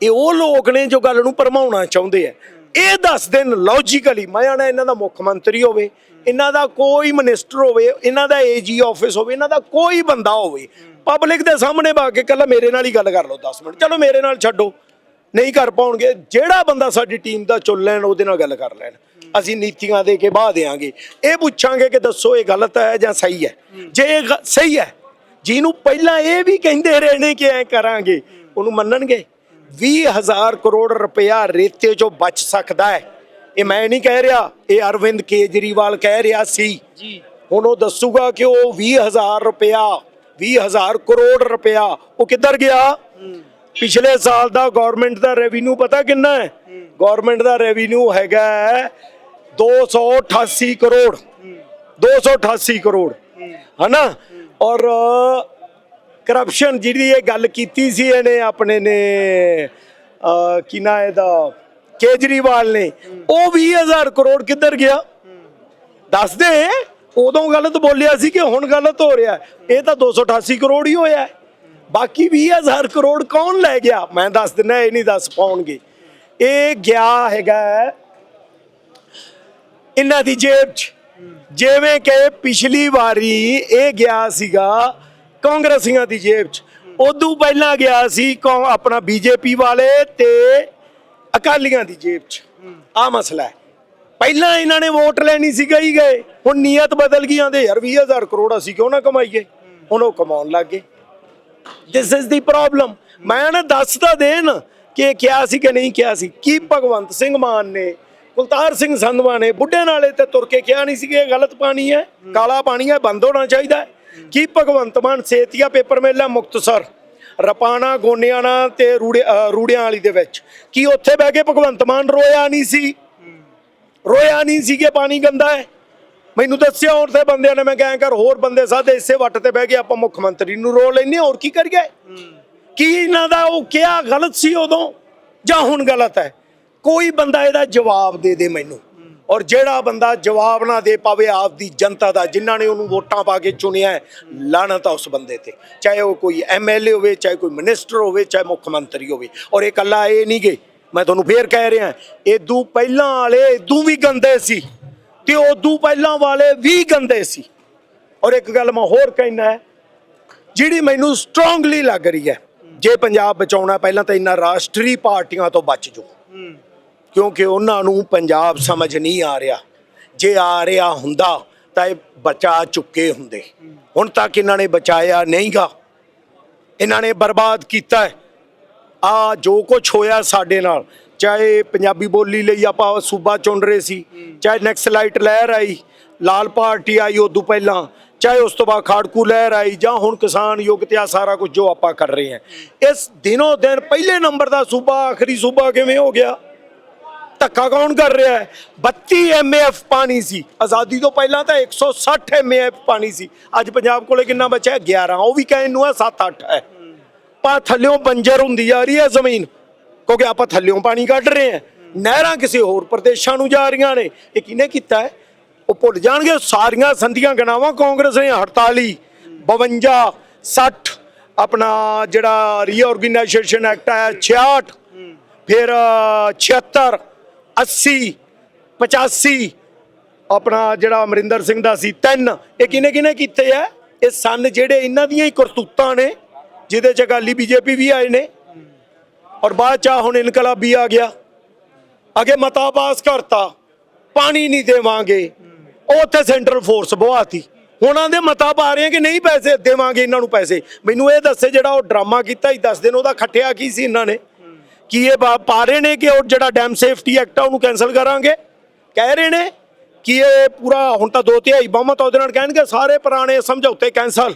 ਇਹ ਉਹ ਲੋਕ ਨੇ ਜੋ ਗੱਲ ਨੂੰ ਭਰਮਾਉਣਾ ਚਾਹੁੰਦੇ ਆ। ਇਹ ਦੱਸ ਦੇਣ ਲੌਜੀਕਲੀ ਮੈਂ ਆਣਾ ਇਹਨਾਂ ਦਾ ਮੁੱਖ ਮੰਤਰੀ ਹੋਵੇ, ਇਹਨਾਂ ਦਾ ਕੋਈ ਮਿਨਿਸਟਰ ਹੋਵੇ, ਇਹਨਾਂ ਦਾ ਏਜੀ ਆਫਿਸ ਹੋਵੇ, ਇਹਨਾਂ ਦਾ ਕੋਈ ਬੰਦਾ ਹੋਵੇ ਪਬਲਿਕ ਦੇ ਸਾਹਮਣੇ ਬਾ ਕੇ ਕੱਲਾ ਮੇਰੇ ਨਾਲ ਹੀ ਗੱਲ ਕਰ ਲਓ 10 ਮਿੰਟ। ਚਲੋ ਮੇਰੇ ਨਾਲ ਛੱਡੋ। ਨਹੀਂ ਕਰ ਪਾਉਣਗੇ, ਜਿਹੜਾ ਬੰਦਾ ਸਾਡੀ ਟੀਮ ਦਾ ਚੁੱਲ ਲੈਣ, ਉਹਦੇ ਨਾਲ ਗੱਲ ਕਰ ਲੈਣ। ਅਸੀਂ ਨੀਤੀਆਂ ਦੇ ਕੇ ਬਾਹ ਦੇਾਂਗੇ ਇਹ ਪੁੱਛਾਂਗੇ ਕਿ ਦੱਸੋ ਇਹ ਗਲਤ ਹੈ ਜਾਂ ਸਹੀ ਹੈ? ਜੇ ਇਹ ਗ- ਸਹੀ ਹੈ ਜਿਹਨੂੰ ਪਹਿਲਾਂ ਇਹ ਵੀ ਕਹਿੰਦੇ ਰਹੇ ਨੇ ਕਿ ਐ ਕਰਾਂਗੇ ਉਹਨੂੰ ਮੰਨਣਗੇ। 20000 ਕਰੋੜ ਰੁਪਇਆ ਰੇਤੇ ਚੋਂ ਬਚ ਸਕਦਾ ਹੈ। ਇਹ ਮੈਂ ਨਹੀਂ ਕਹਿ ਰਿਹਾ ਇਹ ਅਰਵਿੰਦ ਕੇਜਰੀਵਾਲ ਕਹਿ ਰਿਹਾ ਸੀ। ਜੀ। ਹੁਣ ਉਹ ਦੱਸੂਗਾ ਕਿ ਉਹ 20000 ਰੁਪਇਆ 20000 ਕਰੋੜ ਰੁਪਇਆ ਉਹ ਕਿੱਧਰ ਗਿਆ? ਪਿਛਲੇ ਸਾਲ ਦਾ ਗਵਰਨਮੈਂਟ ਦਾ ਰੈਵਨਿਊ ਪਤਾ ਕਿੰਨਾ ਹੈ? ਗਵਰਨਮੈਂਟ ਦਾ ਰੈਵਨਿਊ ਹੈਗਾ ਹੈ 288 ਕਰੋੜ। 288 ਕਰੋੜ। ਹਨਾ? ਔਰ ਕਰਪਸ਼ਨ ਜਿਹੜੀ ਇਹ ਗੱਲ ਕੀਤੀ ਸੀ ਇਹਨੇ ਆਪਣੇ ਨੇ ਕੀ ਨਾ ਇਹਦਾ? ਕੇਜਰੀਵਾਲ ਨੇ। ਉਹ 20000 ਕਰੋੜ ਕਿੱਧਰ ਗਿਆ? ਦੱਸਦੇ, ਉਦੋਂ ਗਲਤ ਬੋਲਿਆ ਸੀ ਕਿ ਹੁਣ ਗਲਤ ਹੋ ਰਿਹਾ ਇਹ ਤਾਂ 288 ਕਰੋੜ ਹੀ ਹੋਇਆ ਹੈ। ਬਾਕੀ 20000 ਕਰੋੜ ਕੌਣ ਲੈ ਗਿਆ? ਮੈਂ ਦੱਸ ਦਿੰਦਾ, ਇਹ ਨਹੀਂ ਦੱਸ ਪਾਉਣਗੇ। ਇਹ ਗਿਆ ਹੈਗਾ ਇਹਨਾਂ ਦੀ ਜੇਬ 'ਚ। ਜਿਵੇਂ ਕਿ ਪਿਛਲੀ ਵਾਰੀ ਇਹ ਗਿਆ ਸੀਗਾ ਕਾਂਗਰਸੀਆਂ ਦੀ ਜੇਬ 'ਚ। ਉਦੋਂ ਪਹਿਲਾਂ ਗਿਆ ਸੀ ਕੌ- ਆਪਣਾ ਬੀਜੇਪੀ ਵਾਲੇ ਤੇ ਅਕਾਲੀਆਂ ਦੀ ਜੇਬ 'ਚ। ਆ ਮਸਲਾ ਹੈ। ਪਹਿਲਾਂ ਇਹਨਾਂ ਨੇ ਵੋਟ ਲੈਣੀ ਸੀ ਗਈ ਗਏ। ਹੁਣ ਨੀਅਤ ਬਦਲ ਗਈ, ਆਂਦੇ ਯਾਰ 20000 ਕਰੋੜ ਅਸੀਂ ਕਿਉਂ ਨਾ ਕਮਾਈਏ? ਹੁਣ ਉਹ ਕਮਾਉਣ ਲੱਗ ਗਏ। ਦਿਸ ਇਜ਼ ਦੀ ਪ੍ਰੋਬਲਮ ਮੈਂ ਨਾ ਦੱਸ ਤਾਂ ਦੇਣ ਕਿ ਕਿਹਾ ਸੀ ਕਿ ਨਹੀਂ ਕਿਹਾ ਸੀ। ਕੀ ਭਗਵੰਤ ਸਿੰਘ ਮਾਨ ਨੇ ਕੁਲਤਾਰ ਸਿੰਘ ਸੰਧਵਾ ਨੇ ਬੁੱਢੇ ਨਾਲੇ ਤੇ ਤੁਰ ਕੇ ਕਿਹਾ ਨਹੀਂ ਸੀ ਕਿ ਇਹ ਗਲਤ ਪਾਣੀ ਹੈ, ਕਾਲਾ ਪਾਣੀ ਹੈ, ਬੰਦ ਹੋਣਾ ਚਾਹੀਦਾ ਹੈ। ਕੀ ਭਗਵੰਤ ਮਾਨ ਸੇਤੀਆ ਪੇਪਰ ਮੇਲਾ ਮੁਕਤਸਰ, ਰਪਾਣਾ, ਗੋਨਿਆਣਾ ਤੇ ਰੂੜੇ- ਰੂੜਿਆਂ ਵਾਲੀ ਦੇ ਵਿੱਚ। ਕੀ ਉੱਥੇ ਬਹਿ ਕੇ ਭਗਵੰਤ ਮਾਨ ਰੋਇਆ ਨਹੀਂ ਸੀ? ਰੋਇਆ ਨਹੀਂ ਸੀ ਕਿ ਪਾਣੀ ਗੰਦਾ ਹੈ? ਮੈਨੂੰ ਦੱਸਿਆ ਹੋਰ ਤੇ ਬੰਦਿਆਂ ਨੇ, ਮੈਂ ਕਿਹਾ ਕਰ, ਹੋਰ ਬੰਦੇ ਸਾਦੇ ਇਸੇ ਵੱਟ ਤੇ ਬਹਿ ਕੇ ਆਪਾਂ ਮੁੱਖ ਮੰਤਰੀ ਨੂੰ ਰੋ ਲੈਨੇ ਹੋਰ ਕੀ ਕਰੀਏ? ਕੀ ਇਹਨਾਂ ਦਾ ਉਹ ਕਿਹਾ ਗਲਤ ਸੀ ਉਦੋਂ ਜਾਂ ਹੁਣ ਗਲਤ ਹੈ? ਕੋਈ ਬੰਦਾ ਇਹਦਾ ਜਵਾਬ ਦੇ ਦੇ ਮੈਨੂੰ। ਔਰ ਜਿਹੜਾ ਬੰਦਾ ਜਵਾਬ ਨਾ ਦੇ ਪਾਵੇ ਆਪ ਦੀ ਜਨਤਾ ਦਾ, ਜਿਨ੍ਹਾਂ ਨੇ ਉਹਨੂੰ ਵੋਟਾਂ ਪਾ ਕੇ ਚੁਣਿਆ ਹੈ ਲਾਣਤ ਆ ਉਸ ਬੰਦੇ ਤੇ। ਚਾਹੇ ਉਹ ਕੋਈ ਐਮਐਲਏ ਹੋਵੇ, ਚਾਹੇ ਕੋਈ ਮਿਨਿਸਟਰ ਹੋਵੇ, ਚਾਹੇ ਮੁੱਖ ਮੰਤਰੀ ਹੋਵੇ। ਔਰ ਇਹ ਕੱਲਾ ਇਹ ਨਹੀਂ ਗਏ ਮੈਂ ਤੁਹਾਨੂੰ ਫੇਰ ਕਹਿ ਰਿਹਾ ਇਦੋਂ ਪਹਿਲਾਂ ਵਾਲੇ ਇਦੋਂ ਵੀ ਗੰਦੇ ਸੀ ਤੇ ਉਦੋਂ ਪਹਿਲਾਂ ਵਾਲੇ ਵੀ ਗੰਦੇ ਸੀ। ਔਰ ਇੱਕ ਗੱਲ ਮੈਂ ਹੋਰ ਕਹਿਣਾ ਜਿਹੜੀ ਮੈਨੂੰ ਸਟਰੋਂਗਲੀ ਲੱਗ ਰਹੀ ਹੈ, ਜੇ ਪੰਜਾਬ ਬਚਾਉਣਾ, ਪਹਿਲਾਂ ਤਾਂ ਇਹਨਾਂ ਰਾਸ਼ਟਰੀ ਪਾਰਟੀਆਂ ਤੋਂ ਬਚ ਜਾਓ। ਕਿਉਂਕਿ ਉਹਨਾਂ ਨੂੰ ਪੰਜਾਬ ਸਮਝ ਨਹੀਂ ਆ ਰਿਹਾ। ਜੇ ਆ ਰਿਹਾ ਹੁੰਦਾ ਤਾਂ ਇਹ ਬਚਾ ਚੁੱਕੇ ਹੁੰਦੇ। ਹੁਣ ਤੱਕ ਇਹਨਾਂ ਨੇ ਬਚਾਇਆ ਨਹੀਂਗਾ। ਇਹਨਾਂ ਨੇ ਬਰਬਾਦ ਕੀਤਾ ਆ ਜੋ ਕੁਝ ਹੋਇਆ ਸਾਡੇ ਨਾਲ, ਚਾਹੇ ਪੰਜਾਬੀ ਬੋਲੀ ਲਈ ਆਪਾਂ ਸੂਬਾ ਚੁਣ ਰਹੇ ਸੀ, ਚਾਹੇ ਨੈਕਸਲਾਈਟ ਲਹਿਰ ਆਈ, ਲਾਲ ਪਾਰਟੀ ਆਈ ਉਦੋਂ ਪਹਿਲਾਂ, ਚਾਹੇ ਉਸ ਤੋਂ ਬਾਅਦ ਖਾੜਕੂ ਲਹਿਰ ਆਈ ਜਾਂ ਹੁਣ ਕਿਸਾਨ ਯੁੱਗ ਸਾਰਾ ਕੁਝ ਜੋ ਆਪਾਂ ਕਰ ਰਹੇ ਹਾਂ। ਇਸ ਦਿਨੋਂ ਦਿਨ ਪਹਿਲੇ ਨੰਬਰ ਦਾ ਸੂਬਾ, ਆਖਰੀ ਸੂਬਾ ਕਿਵੇਂ ਹੋ ਗਿਆ? ਧੱਕਾ ਕੌਣ ਕਰ ਰਿਹਾ ਹੈ? 32 ਐਮਏਐਫ ਪਾਣੀ ਸੀ। ਆਜ਼ਾਦੀ ਤੋਂ ਪਹਿਲਾਂ ਤਾਂ 160 ਐਮਏਐਫ ਪਾਣੀ ਸੀ। ਅੱਜ ਪੰਜਾਬ ਕੋਲੇ ਕਿੰਨਾ ਬਚਿਆ? 11 ਉਹ ਵੀ ਕਹਿਣ ਨੂੰ ਹੈ 7-8 ਹੈ। ਪਾ ਥੱਲਿਓਂ ਬੰਜਰ ਹੁੰਦੀ ਜਾ ਰਹੀ ਹੈ ਜ਼ਮੀਨ। ਕਿਉਂਕਿ ਆਪਾਂ ਥੱਲਿਓਂ ਪਾਣੀ ਕੱਢ ਰਹੇ ਹਾਂ। ਨਹਿਰਾਂ ਕਿਸੇ ਹੋਰ ਪ੍ਰਦੇਸ਼ਾਂ ਨੂੰ ਜਾ ਰਹੀਆਂ ਨੇ। ਇਹ ਕਿਹਨੇ ਕੀਤਾ ਹੈ? ਉਹ ਭੁੱਲ ਜਾਣਗੇ। ਸਾਰੀਆਂ ਸੰਧੀਆਂ ਗਣਾਵਾਂ ਕਾਂਗਰਸ ਨੇ। 48 52 60 ਆਪਣਾ ਜਿਹੜਾ ਰੀਆਰਗੇਨਾਈਜੇਸ਼ਨ ਐਕਟ ਆਇਆ 66 ਫਿਰ ਅ, 76 80 85 ਆਪਣਾ ਜਿਹੜਾ ਅਮਰਿੰਦਰ ਸਿੰਘ ਦਾ ਸੀ, ਤਿੰਨ। ਇਹ ਕਿਨੇ ਕਿਨੇ ਕੀਤੇ ਆ? ਇਹ ਸਨ ਜਿਹੜੇ ਇਹਨਾਂ ਦੀਆਂ ਹੀ ਕਰਤੂਤਾਂ ਨੇ, ਜਿਹਦੇ ਚ ਅਕਾਲੀ ਬੀਜੇਪੀ ਵੀ ਆਏ ਨੇ। ਔਰ ਬਾਅਦ ਚ ਆਹ ਹੁਣ ਇਨਕਲਾਬੀ ਆ ਗਿਆ। ਅਗੇ ਮਤਾ ਪਾਸ ਕਰਤਾ, ਪਾਣੀ ਨਹੀਂ ਦੇਵਾਂਗੇ। ਉਹ ਉੱਥੇ ਸੈਂਟਰਲ ਫੋਰਸ ਬਵਾਤੀ ਉਹਨਾਂ ਦੇ ਮਤਾ ਪਾ ਰਹੇ ਕਿ ਨਹੀਂ ਪੈਸੇ, ਦੇਵਾਂਗੇ ਇਹਨਾਂ ਨੂੰ ਪੈਸੇ। ਮੈਨੂੰ ਇਹ ਦੱਸੇ ਜਿਹੜਾ ਉਹ ਡਰਾਮਾ ਕੀਤਾ ਹੀ ਦੱਸ ਦਿਨ ਉਹਦਾ ਖੱਟਿਆ ਕੀ ਸੀ ਇਹਨਾਂ ਨੇ? ਕੀ ਇਹ ਪਾ- ਪਾ ਰਹੇ ਨੇ ਕਿ ਉਹ ਜਿਹੜਾ ਡੈਮ ਸੇਫਟੀ ਐਕਟ ਆ ਉਹਨੂੰ ਕੈਨਸਲ ਕਰਾਂਗੇ? ਕਹਿ ਰਹੇ ਨੇ ਕਿ ਇਹ ਪੂਰਾ ਹੁਣ ਤਾਂ ਦੋ ਤਿਹਾਈ ਬਹੁਮਤ ਉਹਦੇ ਨਾਲ ਕਹਿਣਗੇ ਸਾਰੇ ਪੁਰਾਣੇ ਸਮਝੌਤੇ ਕੈਨਸਲ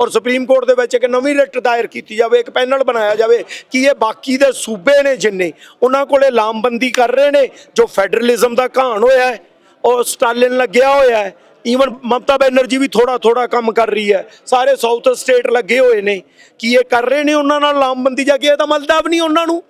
ਔਰ ਸੁਪਰੀਮ ਕੋਰਟ ਦੇ ਵਿੱਚ ਇੱਕ ਨਵੀਂ ਰਿਟ ਦਾਇਰ ਕੀਤੀ ਜਾਵੇ, ਇੱਕ ਪੈਨਲ ਬਣਾਇਆ ਜਾਵੇ ਕਿ ਇਹ ਬਾਕੀ ਦੇ ਸੂਬੇ ਨੇ ਜਿੰਨੇ, ਉਹਨਾਂ ਕੋਲੇ ਲਾਮਬੰਦੀ ਕਰ ਰਹੇ ਨੇ, ਜੋ ਫੈਡਰਲਿਜ਼ਮ ਦਾ ਕਹਾਣ ਹੋਇਆ ਹੈ, ਉਹ ਸਟਾਲਿਨ ਲੱਗਿਆ ਹੋਇਆ ਹੈ, ਈਵਨ ਮਮਤਾ ਬੈਨਰਜੀ ਵੀ ਥੋੜਾ ਥੋੜਾ ਕੰਮ ਕਰ ਰਹੀ ਹੈ, ਸਾਰੇ ਸਾਊਥ ਸਟੇਟ ਲੱਗੇ ਹੋਏ ਨੇ, ਕੀ ਇਹ ਕਰ ਰਹੇ ਨੇ ਉਹਨਾਂ ਨਾਲ ਲਾਮਬੰਦੀ ਜਾ ਕੇ, ਇਹ ਤਾਂ ਮਤਲਬ ਵੀ ਨਹੀਂ ਉਹਨਾਂ ਨੂੰ।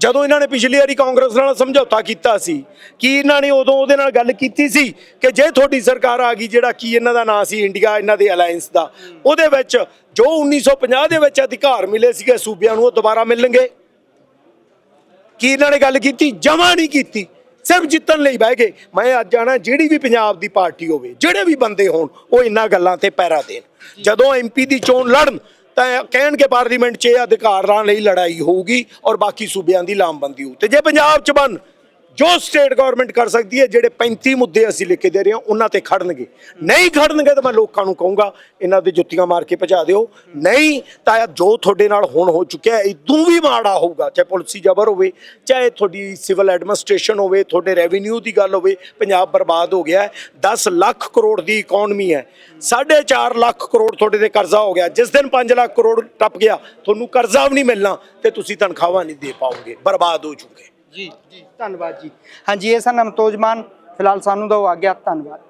ਜਦੋਂ ਇਹਨਾਂ ਨੇ ਪਿਛਲੀ ਵਾਰੀ ਕਾਂਗਰਸ ਨਾਲ ਸਮਝੌਤਾ ਕੀਤਾ ਸੀ, ਕੀ ਇਹਨਾਂ ਨੇ ਉਦੋਂ ਉਹਦੇ ਨਾਲ ਗੱਲ ਕੀਤੀ ਸੀ ਕਿ ਜੇ ਤੁਹਾਡੀ ਸਰਕਾਰ ਆ ਗਈ, ਜਿਹੜਾ ਕੀ ਇਹਨਾਂ ਦਾ ਨਾਂ ਸੀ ਇੰਡੀਆ, ਇਹਨਾਂ ਦੇ ਅਲਾਈਅੰਸ ਦਾ, ਉਹਦੇ ਵਿੱਚ ਜੋ 1950 ਦੇ ਵਿੱਚ ਅਧਿਕਾਰ ਮਿਲੇ ਸੀਗੇ ਸੂਬਿਆਂ ਨੂੰ, ਉਹ ਦੁਬਾਰਾ ਮਿਲਣਗੇ? ਕੀ ਇਹਨਾਂ ਨੇ ਗੱਲ ਕੀਤੀ? ਜਮਾ ਨਹੀਂ ਕੀਤੀ। ਸਿਰਫ ਜਿੱਤਣ ਲਈ ਬਹਿ ਗਏ। ਮੈਂ ਅੱਜ ਆਣਾ, ਜਿਹੜੀ ਵੀ ਪੰਜਾਬ ਦੀ ਪਾਰਟੀ ਹੋਵੇ, ਜਿਹੜੇ ਵੀ ਬੰਦੇ ਹੋਣ, ਉਹ ਇਹਨਾਂ ਗੱਲਾਂ ਤੇ ਪੈਰਾ ਦੇਣ। ਜਦੋਂ ਐਮਪੀ ਦੀ ਚੋਣ ਲੜਨ ਤਾਂ ਕਹਿਣਗੇ ਪਾਰਲੀਮੈਂਟ 'ਚ ਇਹ ਅਧਿਕਾਰਾਂ ਲਈ ਲੜਾਈ ਹੋਊਗੀ ਔਰ ਬਾਕੀ ਸੂਬਿਆਂ ਦੀ ਲਾਮਬੰਦੀ ਹੋਊ। ਤੇ ਜੇ ਪੰਜਾਬ 'ਚ ਬਣ ਜੋ ਸਟੇਟ ਗਵਰਨਮੈਂਟ ਕਰ ਸਕਦੀ ਹੈ, ਜਿਹੜੇ 35 ਮੁੱਦੇ ਅਸੀਂ ਲਿਖ ਕੇ ਦੇ ਰਹੇ ਹਾਂ, ਉਹਨਾਂ ਤੇ ਖੜਨਗੇ। ਨਹੀਂ ਖੜਨਗੇ ਤਾਂ ਮੈਂ ਲੋਕਾਂ ਨੂੰ ਕਹੂੰਗਾ, ਇਹਨਾਂ ਦੇ ਜੁੱਤੀਆਂ ਮਾਰ ਕੇ ਭਜਾ ਦਿਓ। ਨਹੀਂ ਤਾਂ ਜੋ ਤੁਹਾਡੇ ਨਾਲ ਹੁਣ ਹੋ ਚੁੱਕਿਆ ਇਦੋਂ ਵੀ ਮਾੜਾ ਹੋਊਗਾ, ਚਾਹੇ ਪੁਲਿਸੀ ਜ਼ਬਰ ਹੋਵੇ, ਚਾਹੇ ਤੁਹਾਡੀ ਸਿਵਲ ਐਡਮਿਨਿਸਟ੍ਰੇਸ਼ਨ ਹੋਵੇ, ਤੁਹਾਡੇ ਰੈਵਨਿਊ ਦੀ ਗੱਲ ਹੋਵੇ, ਪੰਜਾਬ ਬਰਬਾਦ ਹੋ ਗਿਆ ਹੈ 10 ਲੱਖ ਕਰੋੜ ਦੀ ਇਕਨੋਮੀ ਹੈ। 4.5 ਲੱਖ ਕਰੋੜ ਤੁਹਾਡੇ ਤੇ ਕਰਜ਼ਾ ਹੋ ਗਿਆ, ਜਿਸ ਦਿਨ 5 ਲੱਖ ਕਰੋੜ ਟੱਪ ਗਿਆ, ਤੁਹਾਨੂੰ ਕਰਜ਼ਾ ਵੀ ਨਹੀਂ ਮਿਲਣਾ ਤੇ ਤੁਸੀਂ ਤਨਖਾਹਾਂ ਨਹੀਂ ਦੇ ਪਾਓਗੇ, ਬਰਬਾਦ ਹੋ ਚੁੱਕੇ। ਜੀ। ਜੀ ਧੰਨਵਾਦ ਜੀ। ਹਾਂਜੀ, ਇਹ ਸਨ ਅਮਤੋਜ ਮਾਨ। ਫਿਲਹਾਲ ਸਾਨੂੰ ਦੋ ਆ ਗਿਆ ਧੰਨਵਾਦ।